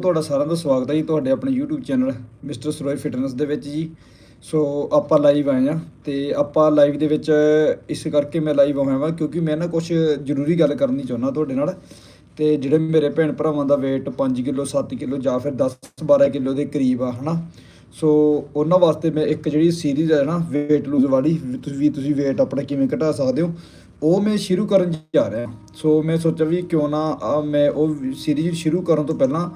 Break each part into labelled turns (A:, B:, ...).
A: ਤੁਹਾਡਾ ਸਾਰਿਆਂ ਦਾ ਸਵਾਗਤ ਹੈ ਜੀ ਤੁਹਾਡੇ ਆਪਣੇ YouTube channel mister Saroye fitness ਦੇ ਵਿੱਚ ਜੀ। ਸੋ ਆਪਾਂ ਲਾਈਵ ਆਏ ਆ ਤੇ ਆਪਾਂ ਲਾਈਵ ਦੇ ਵਿੱਚ ਇਸ ਕਰਕੇ ਮੈਂ ਲਾਈਵ ਆਇਆ ਵਾਂ ਕਿਉਂਕਿ ਮੈਂ ਨਾ ਕੁਝ ਜ਼ਰੂਰੀ ਗੱਲ ਕਰਨੀ ਚਾਹੁੰਦਾ ਤੁਹਾਡੇ ਨਾਲ। ਤੇ ਜਿਹੜੇ ਮੇਰੇ ਭੈਣ ਭਰਾਵਾਂ ਦਾ weight 5 ਕਿਲੋ 7 ਕਿਲੋ ਜਾਂ ਫਿਰ 10 12 ਕਿਲੋ ਦੇ ਕਰੀਬ ਆ, ਹਨਾ। ਸੋ ਉਹਨਾਂ ਵਾਸਤੇ ਮੈਂ ਇੱਕ ਜਿਹੜੀ ਸੀਰੀਜ਼ ਹੈ ਨਾ, weight lose ਵਾਲੀ, ਵੀ ਤੁਸੀਂ ਵੀ ਤੁਸੀਂ weight ਆਪਣਾ ਕਿਵੇਂ ਘਟਾ ਸਕਦੇ ਹੋ, ਉਹ ਮੈਂ ਸ਼ੁਰੂ ਕਰਨ ਜਾ ਰਿਹਾ। ਸੋ ਮੈਂ ਸੋਚਿਆ ਵੀ ਕਿਉਂ ਨਾ ਮੈਂ ਉਹ ਸੀਰੀਜ਼ ਸ਼ੁਰੂ ਕਰਨ ਤੋਂ ਪਹਿਲਾਂ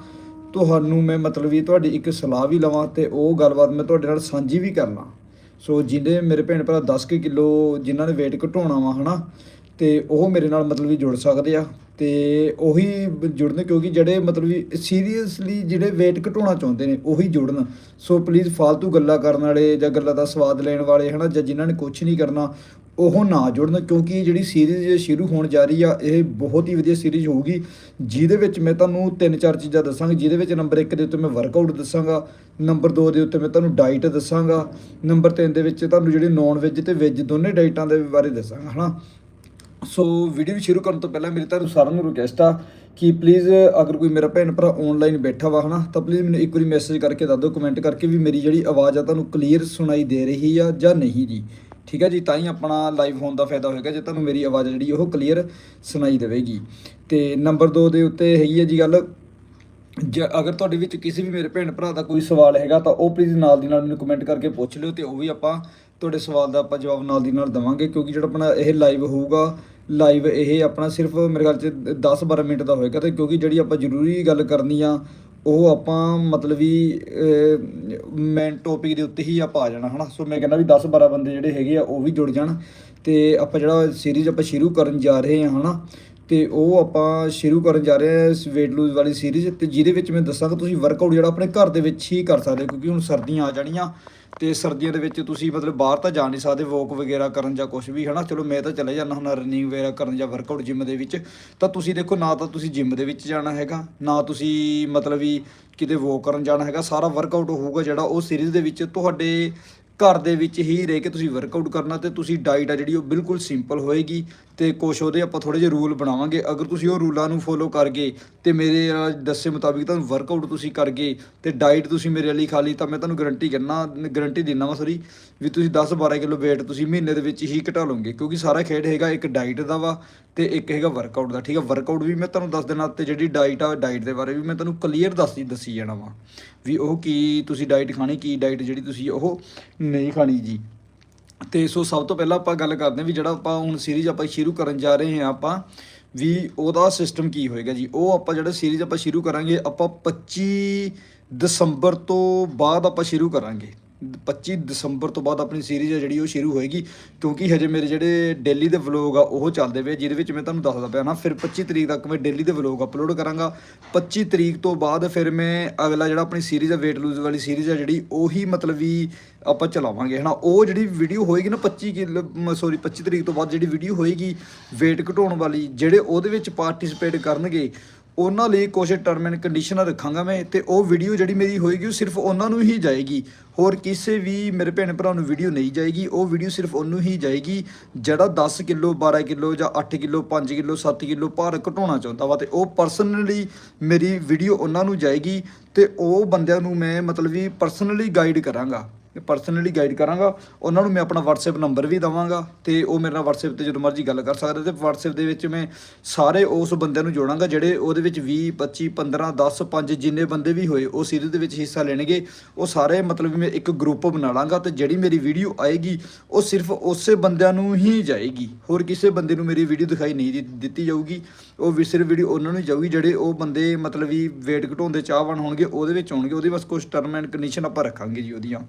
A: ਤੁਹਾਨੂੰ ਮੈਂ ਮਤਲਬ ਵੀ ਤੁਹਾਡੀ ਇੱਕ ਸਲਾਹ ਵੀ ਲਵਾਂ ਤੇ ਉਹ ਗੱਲਬਾਤ ਮੈਂ ਤੁਹਾਡੇ ਨਾਲ ਸਾਂਝੀ ਵੀ ਕਰਨਾ। ਸੋ ਜਿਹਦੇ ਮੇਰੇ ਭੈਣ ਭਰਾ 10 ਕੁ ਕਿਲੋ ਜਿਨ੍ਹਾਂ ਨੇ weight ਘਟਾਉਣਾ ਵਾ, ਹਨਾ, ਤੇ ਉਹ ਮੇਰੇ ਨਾਲ ਮਤਲਬ ਵੀ ਜੁੜ ਸਕਦੇ ਆ। ਤੇ ਉਹੀ ਜੁੜਨ ਕਿਉਂਕਿ ਜਿਹੜੇ ਮਤਲਬ ਵੀ ਸੀਰੀਅਸਲੀ ਜਿਹੜੇ weight ਘਟਾਉਣਾ ਚਾਹੁੰਦੇ ਨੇ, ਉਹੀ ਜੁੜਨ। ਸੋ ਪਲੀਜ਼ ਫालतू ਗੱਲਾਂ ਕਰਨ ਵਾਲੇ ਜਾਂ ਗੱਲਾਂ ਦਾ ਸਵਾਦ ਲੈਣ ਵਾਲੇ, ਹਨਾ, ਜਾਂ ਜਿਨ੍ਹਾਂ ਨੇ ਕੁਝ ਨਹੀਂ ਕਰਨਾ ਉਹ ਨਾ ਜੁੜਨ, ਕਿਉਂਕਿ ਜਿਹੜੀ ਸੀਰੀਜ਼ ਸ਼ੁਰੂ ਹੋਣ ਜਾ ਰਹੀ ਆ, ਇਹ ਬਹੁਤ ਹੀ ਵਧੀਆ ਸੀਰੀਜ਼ ਹੋਊਗੀ, ਜਿਹਦੇ ਵਿੱਚ ਮੈਂ ਤੁਹਾਨੂੰ ਤਿੰਨ ਚਾਰ ਚੀਜ਼ਾਂ ਦੱਸਾਂਗਾ, ਜਿਹਦੇ ਵਿੱਚ ਨੰਬਰ 1 ਦੇ ਉੱਤੇ ਮੈਂ ਵਰਕਆਊਟ ਦੱਸਾਂਗਾ ਨੰਬਰ 2 ਦੇ ਉੱਤੇ ਮੈਂ ਤੁਹਾਨੂੰ ਡਾਈਟ ਦੱਸਾਂਗਾ ਨੰਬਰ 3 ਦੇ ਵਿੱਚ ਤੁਹਾਨੂੰ ਜਿਹੜੇ ਨੌਨ ਵੈਜ ਤੇ ਵੈਜ ਦੋਨੇ ਡਾਈਟਾਂ ਦੇ ਬਾਰੇ ਦੱਸਾਂਗਾ, ਹਨਾ? ਸੋ ਵੀਡੀਓ ਸ਼ੁਰੂ ਕਰਨ ਤੋਂ ਪਹਿਲਾਂ ਮੇਰੀ ਤੁਹਾਨੂੰ ਸਾਰਿਆਂ ਨੂੰ ਰਿਕਵੈਸਟ ਆ ਕਿ ਪਲੀਜ਼ ਅਗਰ ਕੋਈ ਮੇਰਾ ਭੈਣ ਭਰਾ ਆਨਲਾਈਨ ਬੈਠਾ ਵਾ, ਹਨਾ, ਤਾਂ ਪਲੀਜ਼ ਮੈਨੂੰ ਇੱਕ ਵਾਰੀ ਮੈਸੇਜ ਕਰਕੇ ਦੱਸ ਦਿਓ ਕਮੈਂਟ ਕਰਕੇ ਵੀ ਮੇਰੀ ਜਿਹੜੀ ਆਵਾਜ਼ ਆ ਤੁਹਾਨੂੰ ਕਲੀਅਰ ਸੁਣਾਈ ਦੇ ਰਹੀ ਆ ਜਾਂ ਨਹੀਂ ਜੀ। ਠੀਕ ਹੈ ਜੀ, ਤਾਂ ਹੀ ਆਪਣਾ ਲਾਈਵ ਹੋਣ ਦਾ ਫਾਇਦਾ ਹੋਏਗਾ, ਜੇ ਤੁਹਾਨੂੰ ਮੇਰੀ ਆਵਾਜ਼ ਜਿਹੜੀ ਉਹ ਕਲੀਅਰ ਸੁਣਾਈ ਦੇਵੇਗੀ। ਤੇ ਨੰਬਰ 2 ਦੇ ਉੱਤੇ ਹੈਗੀ ਹੈ ਜੀ ਗੱਲ, ਜੇ ਅਗਰ ਤੁਹਾਡੇ ਵਿੱਚ ਕਿਸੇ ਵੀ ਮੇਰੇ ਭੈਣ ਭਰਾ ਦਾ ਕੋਈ ਸਵਾਲ ਹੈਗਾ, ਤਾਂ ਉਹ ਪਲੀਜ਼ ਨਾਲ ਦੀ ਨਾਲ ਮੈਨੂੰ ਕਮੈਂਟ ਕਰਕੇ ਪੁੱਛ ਲਿਓ, ਤੇ ਉਹ ਵੀ ਆਪਾਂ ਤੁਹਾਡੇ ਸਵਾਲ ਦਾ ਆਪਾਂ ਜਵਾਬ ਨਾਲ ਦੀ ਨਾਲ ਦਵਾਂਗੇ, ਕਿਉਂਕਿ ਜਿਹੜਾ ਆਪਣਾ ਇਹ ਲਾਈਵ ਹੋਊਗਾ ਲਾਈਵ ਇਹ ਆਪਣਾ ਸਿਰਫ ਮੇਰੇ ਖਿਆਲ ਚ 10-12 ਮਿੰਟ ਦਾ ਹੋਏਗਾ, ਤੇ ਕਿਉਂਕਿ ਜਿਹੜੀ ਆਪਾਂ ਜ਼ਰੂਰੀ ਗੱਲ ਕਰਨੀ ਆ ਉਹ ਆਪਾਂ ਮਤਲਬ ਵੀ ਮੇਨ ਟੌਪਿਕ ਦੇ ਉੱਤੇ ਹੀ ਆਪਾਂ ਆ ਜਾਣਾ, ਹਨਾ? ਸੋ ਮੈਂ ਕਹਿੰਦਾ ਵੀ 10-12 ਬੰਦੇ ਜਿਹੜੇ ਹੈਗੇ ਆ, ਉਹ ਵੀ ਜੁੜ ਜਾਣ ਤੇ ਆਪਾਂ ਜਿਹੜਾ ਸੀਰੀਜ਼ ਆਪਾਂ ਸ਼ੁਰੂ ਕਰਨ ਜਾ ਰਹੇ ਹਾਂ, ਹਨਾ? ਤੇ ਉਹ ਆਪਾਂ ਸ਼ੁਰੂ ਕਰਨ ਜਾ ਰਹੇ ਹਾਂ ਇਸ weight lose ਵਾਲੀ ਸੀਰੀਜ਼ ਤੇ ਜਿਹਦੇ ਵਿੱਚ ਮੈਂ ਦੱਸਾਂਗਾ, ਤੁਸੀਂ ਵਰਕਆਊਟ ਜਿਹੜਾ ਆਪਣੇ ਘਰ ਦੇ ਵਿੱਚ ਹੀ ਕਰ ਸਕਦੇ ਹੋ, ਕਿਉਂਕਿ ਹੁਣ ਸਰਦੀਆਂ ਆ ਜਾਣੀਆਂ ਤੇ ਸਰਦੀਆਂ ਦੇ ਵਿੱਚ ਤੁਸੀਂ ਮਤਲਬ ਬਾਹਰ ਤਾਂ ਜਾ ਨਹੀਂ ਸਕਦੇ ਵੋਕ ਵਗੈਰਾ ਕਰਨ ਜਾਂ ਕੁਝ ਵੀ, ਹਨਾ? ਚਲੋ ਮੈਂ ਤਾਂ ਚਲੇ ਜਾਂਦਾ ਹੁਣ ਰਨਿੰਗ ਵਗੈਰਾ ਕਰਨ ਜਾਂ ਵਰਕਆਊਟ ਜਿਮ ਦੇ ਵਿੱਚ। ਤਾਂ ਤੁਸੀਂ ਦੇਖੋ, ਨਾ ਤਾਂ ਤੁਸੀਂ ਜਿਮ ਦੇ ਵਿੱਚ ਜਾਣਾ ਹੈਗਾ, ਨਾ ਤੁਸੀਂ ਮਤਲਬ ਵੀ ਕਿਤੇ ਵੋਕ ਕਰਨ ਜਾਣਾ ਹੈਗਾ। ਸਾਰਾ ਵਰਕਆਊਟ ਹੋਊਗਾ ਜਿਹੜਾ ਉਹ ਸੀਰੀਜ਼ ਦੇ ਵਿੱਚ। ਤੁਹਾਡੇ ਘਰ ਦੇ ਵਿੱਚ ਹੀ ਰਹਿ ਕੇ ਤੁਸੀਂ ਵਰਕਆਊਟ ਕਰਨਾ ਤੇ ਤੁਸੀਂ ਡਾਈਟ ਆ ਜਿਹੜੀ ਉਹ ਬਿਲਕੁਲ ਸਿੰਪਲ ਹੋਏਗੀ ਤੇ ਕੁਛ ਉਹਦੇ ਆਪਾਂ ਥੋੜੇ ਜਿਹੇ ਰੂਲ ਬਣਾਵਾਂਗੇ। ਅਗਰ ਤੁਸੀਂ ਉਹ ਰੂਲਾਂ ਨੂੰ ਫੋਲੋ ਕਰ ਗਏ ਤੇ ਮੇਰੇ ਦੱਸੇ ਮੁਤਾਬਿਕ ਤੁਹਾਨੂੰ ਵਰਕਆਊਟ ਤੁਸੀਂ ਕਰ ਗਏ ਤੇ ਡਾਈਟ ਤੁਸੀਂ ਮੇਰੇ ਲਈ ਖਾ ਲਈ ਤਾਂ ਮੈਂ ਤੁਹਾਨੂੰ ਗਾਰੰਟੀ ਕਰਨਾ ਗਾਰੰਟੀ ਦਿੰਦਾ ਵਾ ਸੋਰੀ ਵੀ ਤੁਸੀਂ 10 12 ਕਿਲੋ weight ਤੁਸੀਂ ਮਹੀਨੇ ਦੇ ਵਿੱਚ ਹੀ ਘਟਾ ਲਓਗੇ। ਕਿਉਂਕਿ ਸਾਰਾ ਖੇਡ ਹੈਗਾ ਇੱਕ ਡਾਈਟ ਦਾ ਵਾ। ਤੇ ਇੱਕ ਹੈਗਾ ਵਰਕਆਊਟ ਦਾ, ਠੀਕ ਹੈ? ਵਰਕਆਊਟ ਵੀ ਮੈਂ ਤੁਹਾਨੂੰ ਦੱਸ ਦੇਣਾ ਤੇ ਜਿਹੜੀ ਡਾਈਟ ਆ ਡਾਈਟ ਦੇ ਬਾਰੇ ਵੀ ਮੈਂ ਤੁਹਾਨੂੰ ਕਲੀਅਰ ਦੱਸੀ ਦੱਸੀ ਜਾਣਾ ਵਾ ਵੀ ਉਹ ਕੀ ਤੁਸੀਂ ਡਾਈਟ ਖਾਣੀ, ਕੀ ਡਾਈਟ ਜਿਹੜੀ ਤੁਸੀਂ ਉਹ ਨਹੀਂ ਖਾਣੀ ਜੀ। ਤੇ ਸੋ ਸਭ ਤੋਂ ਪਹਿਲਾਂ ਆਪਾਂ ਗੱਲ ਕਰਦੇ ਹਾਂ ਵੀ ਜਿਹੜਾ ਆਪਾਂ ਹੁਣ ਸੀਰੀਜ਼ ਆਪਾਂ ਸ਼ੁਰੂ ਕਰਨ ਜਾ ਰਹੇ ਹਾਂ ਆਪਾਂ ਵੀ ਉਹਦਾ ਸਿਸਟਮ ਕੀ ਹੋਏਗਾ ਜੀ। ਉਹ ਆਪਾਂ ਜਿਹੜਾ ਸੀਰੀਜ਼ ਆਪਾਂ ਸ਼ੁਰੂ ਕਰਾਂਗੇ, ਆਪਾਂ 25 ਦਸੰਬਰ ਤੋਂ ਬਾਅਦ ਆਪਾਂ ਸ਼ੁਰੂ ਕਰਾਂਗੇ। 25 ਦਸੰਬਰ ਤੋਂ ਬਾਅਦ ਆਪਣੀ ਸੀਰੀਜ਼ ਹੈ ਜਿਹੜੀ ਉਹ ਸ਼ੁਰੂ ਹੋਏਗੀ, ਕਿਉਂਕਿ ਹਜੇ ਮੇਰੇ ਜਿਹੜੇ ਡੇਲੀ ਦੇ ਵਲੋਗ ਆ ਉਹ ਚੱਲਦੇ ਪਏ ਜਿਹਦੇ ਵਿੱਚ ਮੈਂ ਤੁਹਾਨੂੰ ਦੱਸਦਾ ਪਿਆ ਨਾ, ਫਿਰ 25 ਤਰੀਕ ਤੱਕ ਮੈਂ ਡੇਲੀ ਦੇ ਵਲੋਗ ਅਪਲੋਡ ਕਰਾਂਗਾ। 25 ਤਰੀਕ ਤੋਂ ਬਾਅਦ ਫਿਰ ਮੈਂ ਅਗਲਾ ਜਿਹੜਾ ਆਪਣੀ ਸੀਰੀਜ਼ ਹੈ weight lose ਵਾਲੀ ਸੀਰੀਜ਼ ਹੈ ਜਿਹੜੀ, ਉਹੀ ਮਤਲਬ ਵੀ ਆਪਾਂ ਚਲਾਵਾਂਗੇ, ਹਨਾ। ਉਹ ਜਿਹੜੀ ਵੀਡੀਓ ਹੋਏਗੀ ਨਾ 25 ਕਿਲੋ ਸੌਰੀ 25 ਤਰੀਕ ਤੋਂ ਬਾਅਦ ਜਿਹੜੀ ਵੀਡੀਓ ਹੋਏਗੀ weight ਘਟਾਉਣ ਵਾਲੀ, ਜਿਹੜੇ ਉਹਦੇ ਵਿੱਚ ਪਾਰਟਿਸਿਪੇਟ ਕਰਨਗੇ ਉਹਨਾਂ ਲਈ ਕੁਝ ਟਰਮ ਐਂਡ ਕੰਡੀਸ਼ਨਾਂ ਰੱਖਾਂਗਾ ਮੈਂ, ਤੇ ਉਹ ਵੀਡੀਓ ਜਿਹੜੀ ਮੇਰੀ ਹੋਏਗੀ ਉਹ ਸਿਰਫ ਉਹਨਾਂ ਨੂੰ ਹੀ ਜਾਏਗੀ। ਹੋਰ ਕਿਸੇ ਵੀ ਮੇਰੇ ਭੈਣ ਭਰਾ ਨੂੰ ਵੀਡੀਓ ਨਹੀਂ ਜਾਏਗੀ, ਉਹ ਵੀਡੀਓ ਸਿਰਫ ਉਹਨੂੰ ਹੀ ਜਾਏਗੀ, ਜਿਹੜਾ 10 ਕਿਲੋ 12 ਕਿਲੋ ਜਾਂ 8 ਕਿਲੋ 5 ਕਿਲੋ 7 ਕਿਲੋ ਭਾਰ ਘਟਾਉਣਾ ਚਾਹੁੰਦਾ ਵਾ, ਤੇ ਉਹ ਪਰਸਨਲੀ ਮੇਰੀ ਵੀਡੀਓ ਉਹਨਾਂ ਨੂੰ ਜਾਏਗੀ, ਤੇ ਉਹ ਬੰਦਿਆਂ ਨੂੰ ਮੈਂ ਮਤਲਬ ਵੀ ਪਰਸਨਲੀ ਗਾਈਡ ਕਰਾਂਗਾ। ਪਰਸਨਲੀ ਗਾਈਡ ਕਰਾਂਗਾ। ਉਹਨਾਂ ਨੂੰ ਮੈਂ ਆਪਣਾ WhatsApp ਨੰਬਰ ਵੀ ਦਵਾਂਗਾ ਤੇ ਉਹ ਮੇਰੇ ਨਾਲ WhatsApp ਤੇ ਜਦੋਂ ਮਰਜ਼ੀ ਗੱਲ ਕਰ ਸਕਦੇ ਤੇ WhatsApp ਦੇ ਵਿੱਚ ਮੈਂ ਸਾਰੇ ਉਸ ਬੰਦਿਆਂ ਨੂੰ ਜੋੜਾਂਗਾ ਜਿਹੜੇ ਉਹਦੇ ਵਿੱਚ 20 25 15 10 5 ਜਿੰਨੇ ਬੰਦੇ ਵੀ ਹੋਏ, ਉਹ ਸੀਰੀਜ਼ ਦੇ ਵਿੱਚ ਹਿੱਸਾ ਲੈਣਗੇ। ਉਹ ਸਾਰੇ ਮਤਲਬ ਮੈਂ ਇੱਕ ਗਰੁੱਪ ਬਣਾ ਲਾਂਗਾ ਤੇ ਜਿਹੜੀ ਮੇਰੀ ਵੀਡੀਓ ਆਏਗੀ, ਉਹ ਸਿਰਫ ਉਸੇ ਬੰਦਿਆਂ ਨੂੰ ਹੀ ਜਾਏਗੀ। ਹੋਰ ਕਿਸੇ ਬੰਦੇ ਨੂੰ ਮੇਰੀ ਵੀਡੀਓ ਦਿਖਾਈ ਨਹੀਂ ਦਿ- ਦਿੱਤੀ ਜਾਊਗੀ। ਉਹ ਵੀ ਸਿਰਫ ਵੀਡੀਓ ਉਹਨਾਂ ਨੂੰ ਹੀ ਜਾਊਗੀ ਜਿਹੜੇ ਉਹ ਬੰਦੇ ਮਤਲਬ ਵੀ weight ਘਟਾਉਣ ਦੇ ਚਾਹਵਾਨ ਹੋਣਗੇ, ਉਹਦੇ ਵਿੱਚ ਆਉਣਗੇ। ਉਹਦੇ ਬਸ ਕੁਝ ਟਰਮ ਐਂਡ ਕੰਡੀਸ਼ਨ ਆਪਾਂ ਰੱਖਾਂਗੇ ਜੀ ਉਹਦੀਆਂ।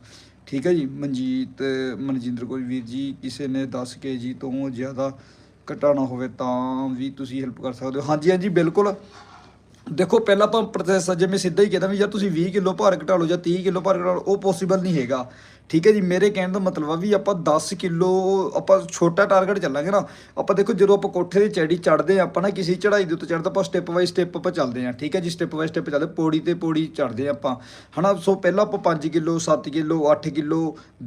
A: ਠੀਕ ਹੈ ਜੀ, ਮਨਜੀਤ, ਮਨਜਿੰਦਰ ਕੋਈ ਵੀਰ ਜੀ, ਕਿਸੇ ਨੇ 10 ਕੇਜੀ ਤੋਂ ਜ਼ਿਆਦਾ ਘਟਾਉਣਾ ਹੋਵੇ ਤਾਂ ਵੀ ਤੁਸੀਂ ਹੈਲਪ ਕਰ ਸਕਦੇ ਹੋ। ਹਾਂਜੀ ਹਾਂਜੀ, ਬਿਲਕੁਲ। ਦੇਖੋ, ਪਹਿਲਾਂ ਆਪਾਂ ਪ੍ਰੋਸੈਸ ਜੇ ਮੈਂ ਸਿੱਧਾ ਹੀ ਕਹਿੰਦਾ ਵੀ ਯਾਰ ਤੁਸੀਂ 20 ਕਿਲੋ ਭਾਰ ਘਟਾ ਲਓ ਜਾਂ 30 ਕਿਲੋ ਭਾਰ ਘਟਾ ਲਓ, ਉਹ ਪੋਸੀਬਲ ਨਹੀਂ ਹੈਗਾ। ਠੀਕ ਹੈ ਜੀ, ਮੇਰੇ ਕਹਿਣ ਦਾ ਮਤਲਬ ਆ ਵੀ ਆਪਾਂ 10 ਕਿਲੋ, ਆਪਾਂ ਛੋਟਾ ਟਾਰਗੇਟ ਚੱਲਾਂਗੇ ਨਾ, ਆਪਾਂ ਦੇਖੋ ਜਦੋਂ ਆਪਾਂ ਕੋਠੇ ਦੀ ਚੈੜੀ ਚੜਦੇ ਆਪਾਂ ਨਾ ਕਿਸੇ ਚੜਾਈ ਦੇ ਉੱਤੇ ਚੜਦਾ ਆਪਾਂ ਸਟੈਪ ਬਾਈ ਸਟੈਪ ਆਪਾਂ ਚੱਲਦੇ ਆ ਠੀਕ ਹੈ ਜੀ ਸਟੈਪ ਬਾਈ ਸਟੈਪ ਚੱਲਦੇ, ਪੌੜੀ ਤੇ ਪੌੜੀ ਚੜਦੇ ਆਪਾਂ, ਹਨਾ? ਸੋ ਪਹਿਲਾਂ ਆਪਾਂ 5 kilo 7 kilo 8 kilo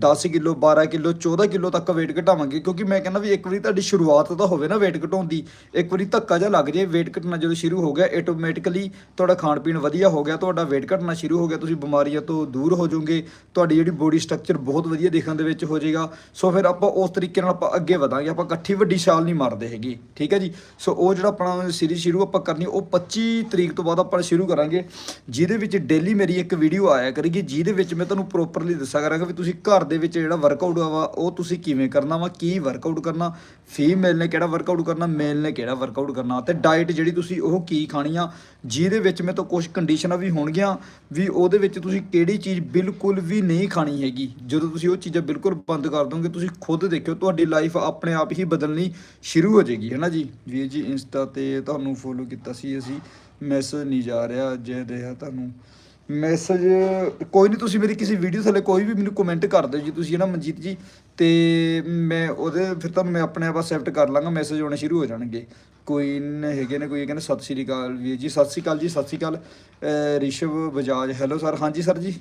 A: 10 kilo 12 kilo 14 kilo ਤੱਕ weight ਘਟਾਵਾਂਗੇ, ਕਿਉਂਕਿ ਮੈਂ ਕਹਿੰਦਾ ਵੀ ਇੱਕ ਵਾਰੀ ਤੁਹਾਡੀ ਸ਼ੁਰੂਆਤ ਤਾਂ ਹੋਵੇ ਨਾ weight ਘਟਾਉਣ ਦੀ, ਇੱਕ ਵਾਰੀ ਧੱਕਾ ਜਿਹਾ ਲੱਗ ਜੇ weight ਘਟਣਾ ਜਦੋਂ ਸ਼ੁਰੂ ਹੋ ਗਿਆ ਆਟੋਮੈਟਿਕਲੀ ਤੁਹਾਡਾ ਖਾਣ ਪੀਣ ਵਧੀਆ ਹੋ ਗਿਆ, ਤੁਹਾਡਾ weight ਘਟਣਾ ਸ਼ੁਰੂ ਹੋ ਗਿਆ, ਤੁਸੀਂ ਬਿਮਾਰੀਆਂ ਤੋਂ ਦੂਰ ਹੋ ਜਾਓਗੇ, ਤੁਹਾਡੀ ਜਿਹੜੀ ਬੋਡੀ ਸਟਰਕਚਰ ਬਹੁਤ ਵਧੀਆ ਦੇਖਣ ਦੇ ਵਿੱਚ ਹੋ ਜਾਏਗਾ। ਸੋ ਫਿਰ ਆਪਾਂ ਉਸ ਤਰੀਕੇ ਨਾਲ ਆਪਾਂ ਅੱਗੇ ਵਧਾਂਗੇ। ਆਪਾਂ ਇਕੱਠੀ ਵੱਡੀ ਛਾਲ ਨਹੀਂ ਮਾਰਦੇ ਹੈਗੇ। ਠੀਕ ਹੈ ਜੀ? ਸੋ ਉਹ ਜਿਹੜਾ ਆਪਣਾ ਸੀਰੀਜ਼ ਸ਼ੁਰੂ ਆਪਾਂ ਕਰਨੀ, ਉਹ 25 ਤਰੀਕ ਤੋਂ ਬਾਅਦ ਆਪਾਂ ਸ਼ੁਰੂ ਕਰਾਂਗੇ। ਜਿਹਦੇ ਵਿੱਚ ਡੇਲੀ ਮੇਰੀ ਇੱਕ ਵੀਡੀਓ ਆਇਆ ਕਰੇਗੀ, ਜਿਹਦੇ ਵਿੱਚ ਮੈਂ ਤੁਹਾਨੂੰ ਪ੍ਰੋਪਰਲੀ ਦੱਸਿਆ ਕਰਾਂਗਾ ਵੀ ਤੁਸੀਂ ਘਰ ਦੇ ਵਿੱਚ ਜਿਹੜਾ ਵਰਕਆਊਟ ਵਾ, ਉਹ ਤੁਸੀਂ ਕਿਵੇਂ ਕਰਨਾ ਵਾ, ਕੀ ਵਰਕਆਊਟ ਕਰਨਾ ਫੀਮੇਲ ਨੇ ਕਿਹੜਾ ਵਰਕਆਊਟ ਕਰਨਾ ਮੇਲ ਨੇ ਕਿਹੜਾ ਵਰਕਆਊਟ ਕਰਨਾ ਤੇ ਡਾਈਟ ਜਿਹੜੀ ਤੁਸੀਂ ਉਹ ਕੀ ਖਾਣੀ ਆ, ਜਿਹਦੇ ਵਿੱਚ ਮੈਂ ਤਾਂ ਕੁਝ ਕੰਡੀਸ਼ਨਾਂ ਵੀ ਹੋਣਗੀਆਂ ਵੀ ਉਹਦੇ ਵਿੱਚ ਤੁਸੀਂ ਕਿਹੜੀ ਚੀਜ਼ ਬਿਲਕੁਲ ਵੀ ਨਹੀਂ ਖਾਣੀ ਹੈਗੀ। ਜਦੋਂ ਤੁਸੀਂ ਉਹ ਚੀਜ਼ਾਂ ਬਿਲਕੁਲ ਬੰਦ ਕਰ ਦੋਗੇ, ਤੁਸੀਂ ਖੁਦ ਦੇਖਿਓ, ਤੁਹਾਡੀ ਲਾਈਫ ਆਪਣੇ ਆਪ ਹੀ ਬਦਲਣੀ ਸ਼ੁਰੂ ਹੋ ਜਾਏਗੀ ਹੈ ਨਾ ਜੀ? ਵੀਰ ਜੀ, ਇੰਸਟਾ ਤੇ ਤੁਹਾਨੂੰ ਫੋਲੋ ਕੀਤਾ ਸੀ ਅਸੀਂ ਮੈਸੇਜ ਨਹੀਂ ਜਾ ਰਿਹਾ, ਜੇ ਰਿਹਾ ਤੁਹਾਨੂੰ। ਮੈਸੇਜ ਕੋਈ ਨਹੀਂ, ਤੁਸੀਂ ਮੇਰੀ ਕਿਸੇ ਵੀਡੀਓ ਥੱਲੇ ਕੋਈ ਵੀ ਮੈਨੂੰ ਕਮੈਂਟ ਕਰ ਦਿਓ ਜੀ, ਤੁਸੀਂ ਹੈ ਨਾ ਮਨਜੀਤ ਜੀ? ਤੇ ਮੈਂ ਉਹਦੇ, ਫਿਰ ਤੁਹਾਨੂੰ ਮੈਂ ਆਪਣੇ ਆਪ ਅਸੈਪਟ ਕਰ ਲਾਂਗਾ ਮੈਸੇਜ ਆਉਣੇ ਸ਼ੁਰੂ ਹੋ ਜਾਣਗੇ। ਕੋਈ ਨ ਹੈਗੇ ਨੇ, ਕੋਈ ਕਹਿੰਦੇ ਸਤਿ ਸ਼੍ਰੀ ਅਕਾਲ ਵੀਰ ਜੀ, ਸਤਿ ਸ਼੍ਰੀ ਅਕਾਲ ਜੀ, ਸਤਿ ਸ਼੍ਰੀ ਅਕਾਲ ਰਿਸ਼ਵ ਬਜਾਜ ਹੈਲੋ ਸਰ ਹਾਂਜੀ ਸਰ ਜੀ?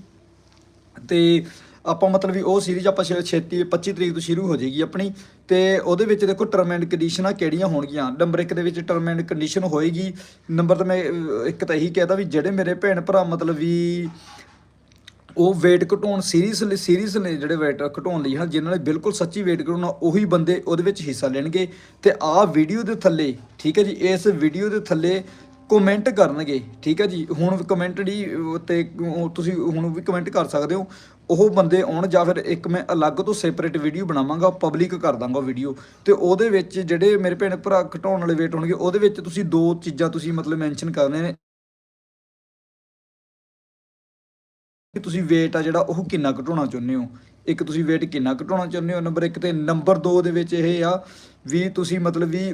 A: ਤੇ ਆਪਾਂ ਮਤਲਬ ਵੀ ਉਹ ਸੀਰੀਜ਼ ਆਪਾਂ ਛੇ- ਛੇਤੀ 25 ਤਰੀਕ ਤੋਂ ਸ਼ੁਰੂ ਹੋ ਜਾਏਗੀ ਆਪਣੀ ਤੇ ਉਹਦੇ ਵਿੱਚ ਦੇਖੋ ਟਰਮ ਐਂਡ ਕੰਡੀਸ਼ਨਾਂ ਕਿਹੜੀਆਂ ਹੋਣਗੀਆਂ। ਨੰਬਰ 1 ਦੇ ਵਿੱਚ ਟਰਮ ਐਂਡ ਕੰਡੀਸ਼ਨ ਹੋਏਗੀ। ਨੰਬਰ ਤਾਂ ਮੈਂ ਅਹ, ਇੱਕ ਤਾਂ ਇਹੀ ਕਹਿਦਾ ਵੀ ਜਿਹੜੇ ਮੇਰੇ ਭੈਣ ਭਰਾ ਮਤਲਬ ਵੀ ਉਹ weight ਘਟਾਉਣ ਸੀਰੀਅਸਲੀ ਸੀਰੀਅਸ ਨੇ ਜਿਹੜੇ weight ਘਟਾਉਣ ਲਈ ਹਨ ਜਿਨ੍ਹਾਂ ਨੇ ਬਿਲਕੁਲ ਸੱਚੀ weight ਘਟਾਉਣਾ ਉਹੀ ਬੰਦੇ ਉਹਦੇ ਵਿੱਚ ਹਿੱਸਾ ਲੈਣਗੇ। ਤੇ ਆਹ ਵੀਡੀਓ ਦੇ ਥੱਲੇ ਠੀਕ ਹੈ ਜੀ ਇਸ ਵੀਡੀਓ ਦੇ ਥੱਲੇ ਕਮੈਂਟ ਕਰਨਗੇ ਠੀਕ ਹੈ ਜੀ। ਹੁਣ ਕਮੈਂਟ ਦੀ ਤੇ ਉਹ ਤੁਸੀਂ ਹੁਣ ਵੀ ਕਮੈਂਟ ਕਰ ਸਕਦੇ ਹੋ। ਉਹ ਬੰਦੇ ਆਉਣ ਜਾਂ ਫਿਰ ਇੱਕ ਮੈਂ ਅਲੱਗ ਤੋਂ ਸੈਪਰੇਟ ਵੀਡੀਓ ਬਣਾਵਾਂਗਾ ਪਬਲਿਕ ਕਰ ਦਾਂਗਾ ਵੀਡੀਓ ਤੇ ਉਹਦੇ ਵਿੱਚ ਜਿਹੜੇ ਮੇਰੇ ਭੈਣ ਭਰਾ ਘਟਾਉਣ ਵਾਲੇ ਵੇਟ ਹੋਣਗੇ, ਉਹਦੇ ਵਿੱਚ ਤੁਸੀਂ ਦੋ ਚੀਜ਼ਾਂ ਤੁਸੀਂ ਮਤਲਬ ਮੈਂਸ਼ਨ ਕਰਨੇ ਨੇ। ਕਿ ਤੁਸੀਂ weight ਆ ਜਿਹੜਾ, ਉਹ ਕਿੰਨਾ ਘਟਾਉਣਾ ਚਾਹੁੰਦੇ ਹੋ? ਇੱਕ ਤੁਸੀਂ weight ਕਿੰਨਾ ਘਟਾਉਣਾ ਚਾਹੁੰਦੇ ਹੋ? ਨੰਬਰ 1 ਤੇ ਨੰਬਰ 2 ਦੇ ਵਿੱਚ ਇਹ ਆ ਵੀ ਤੁਸੀਂ ਮਤਲਬ ਵੀ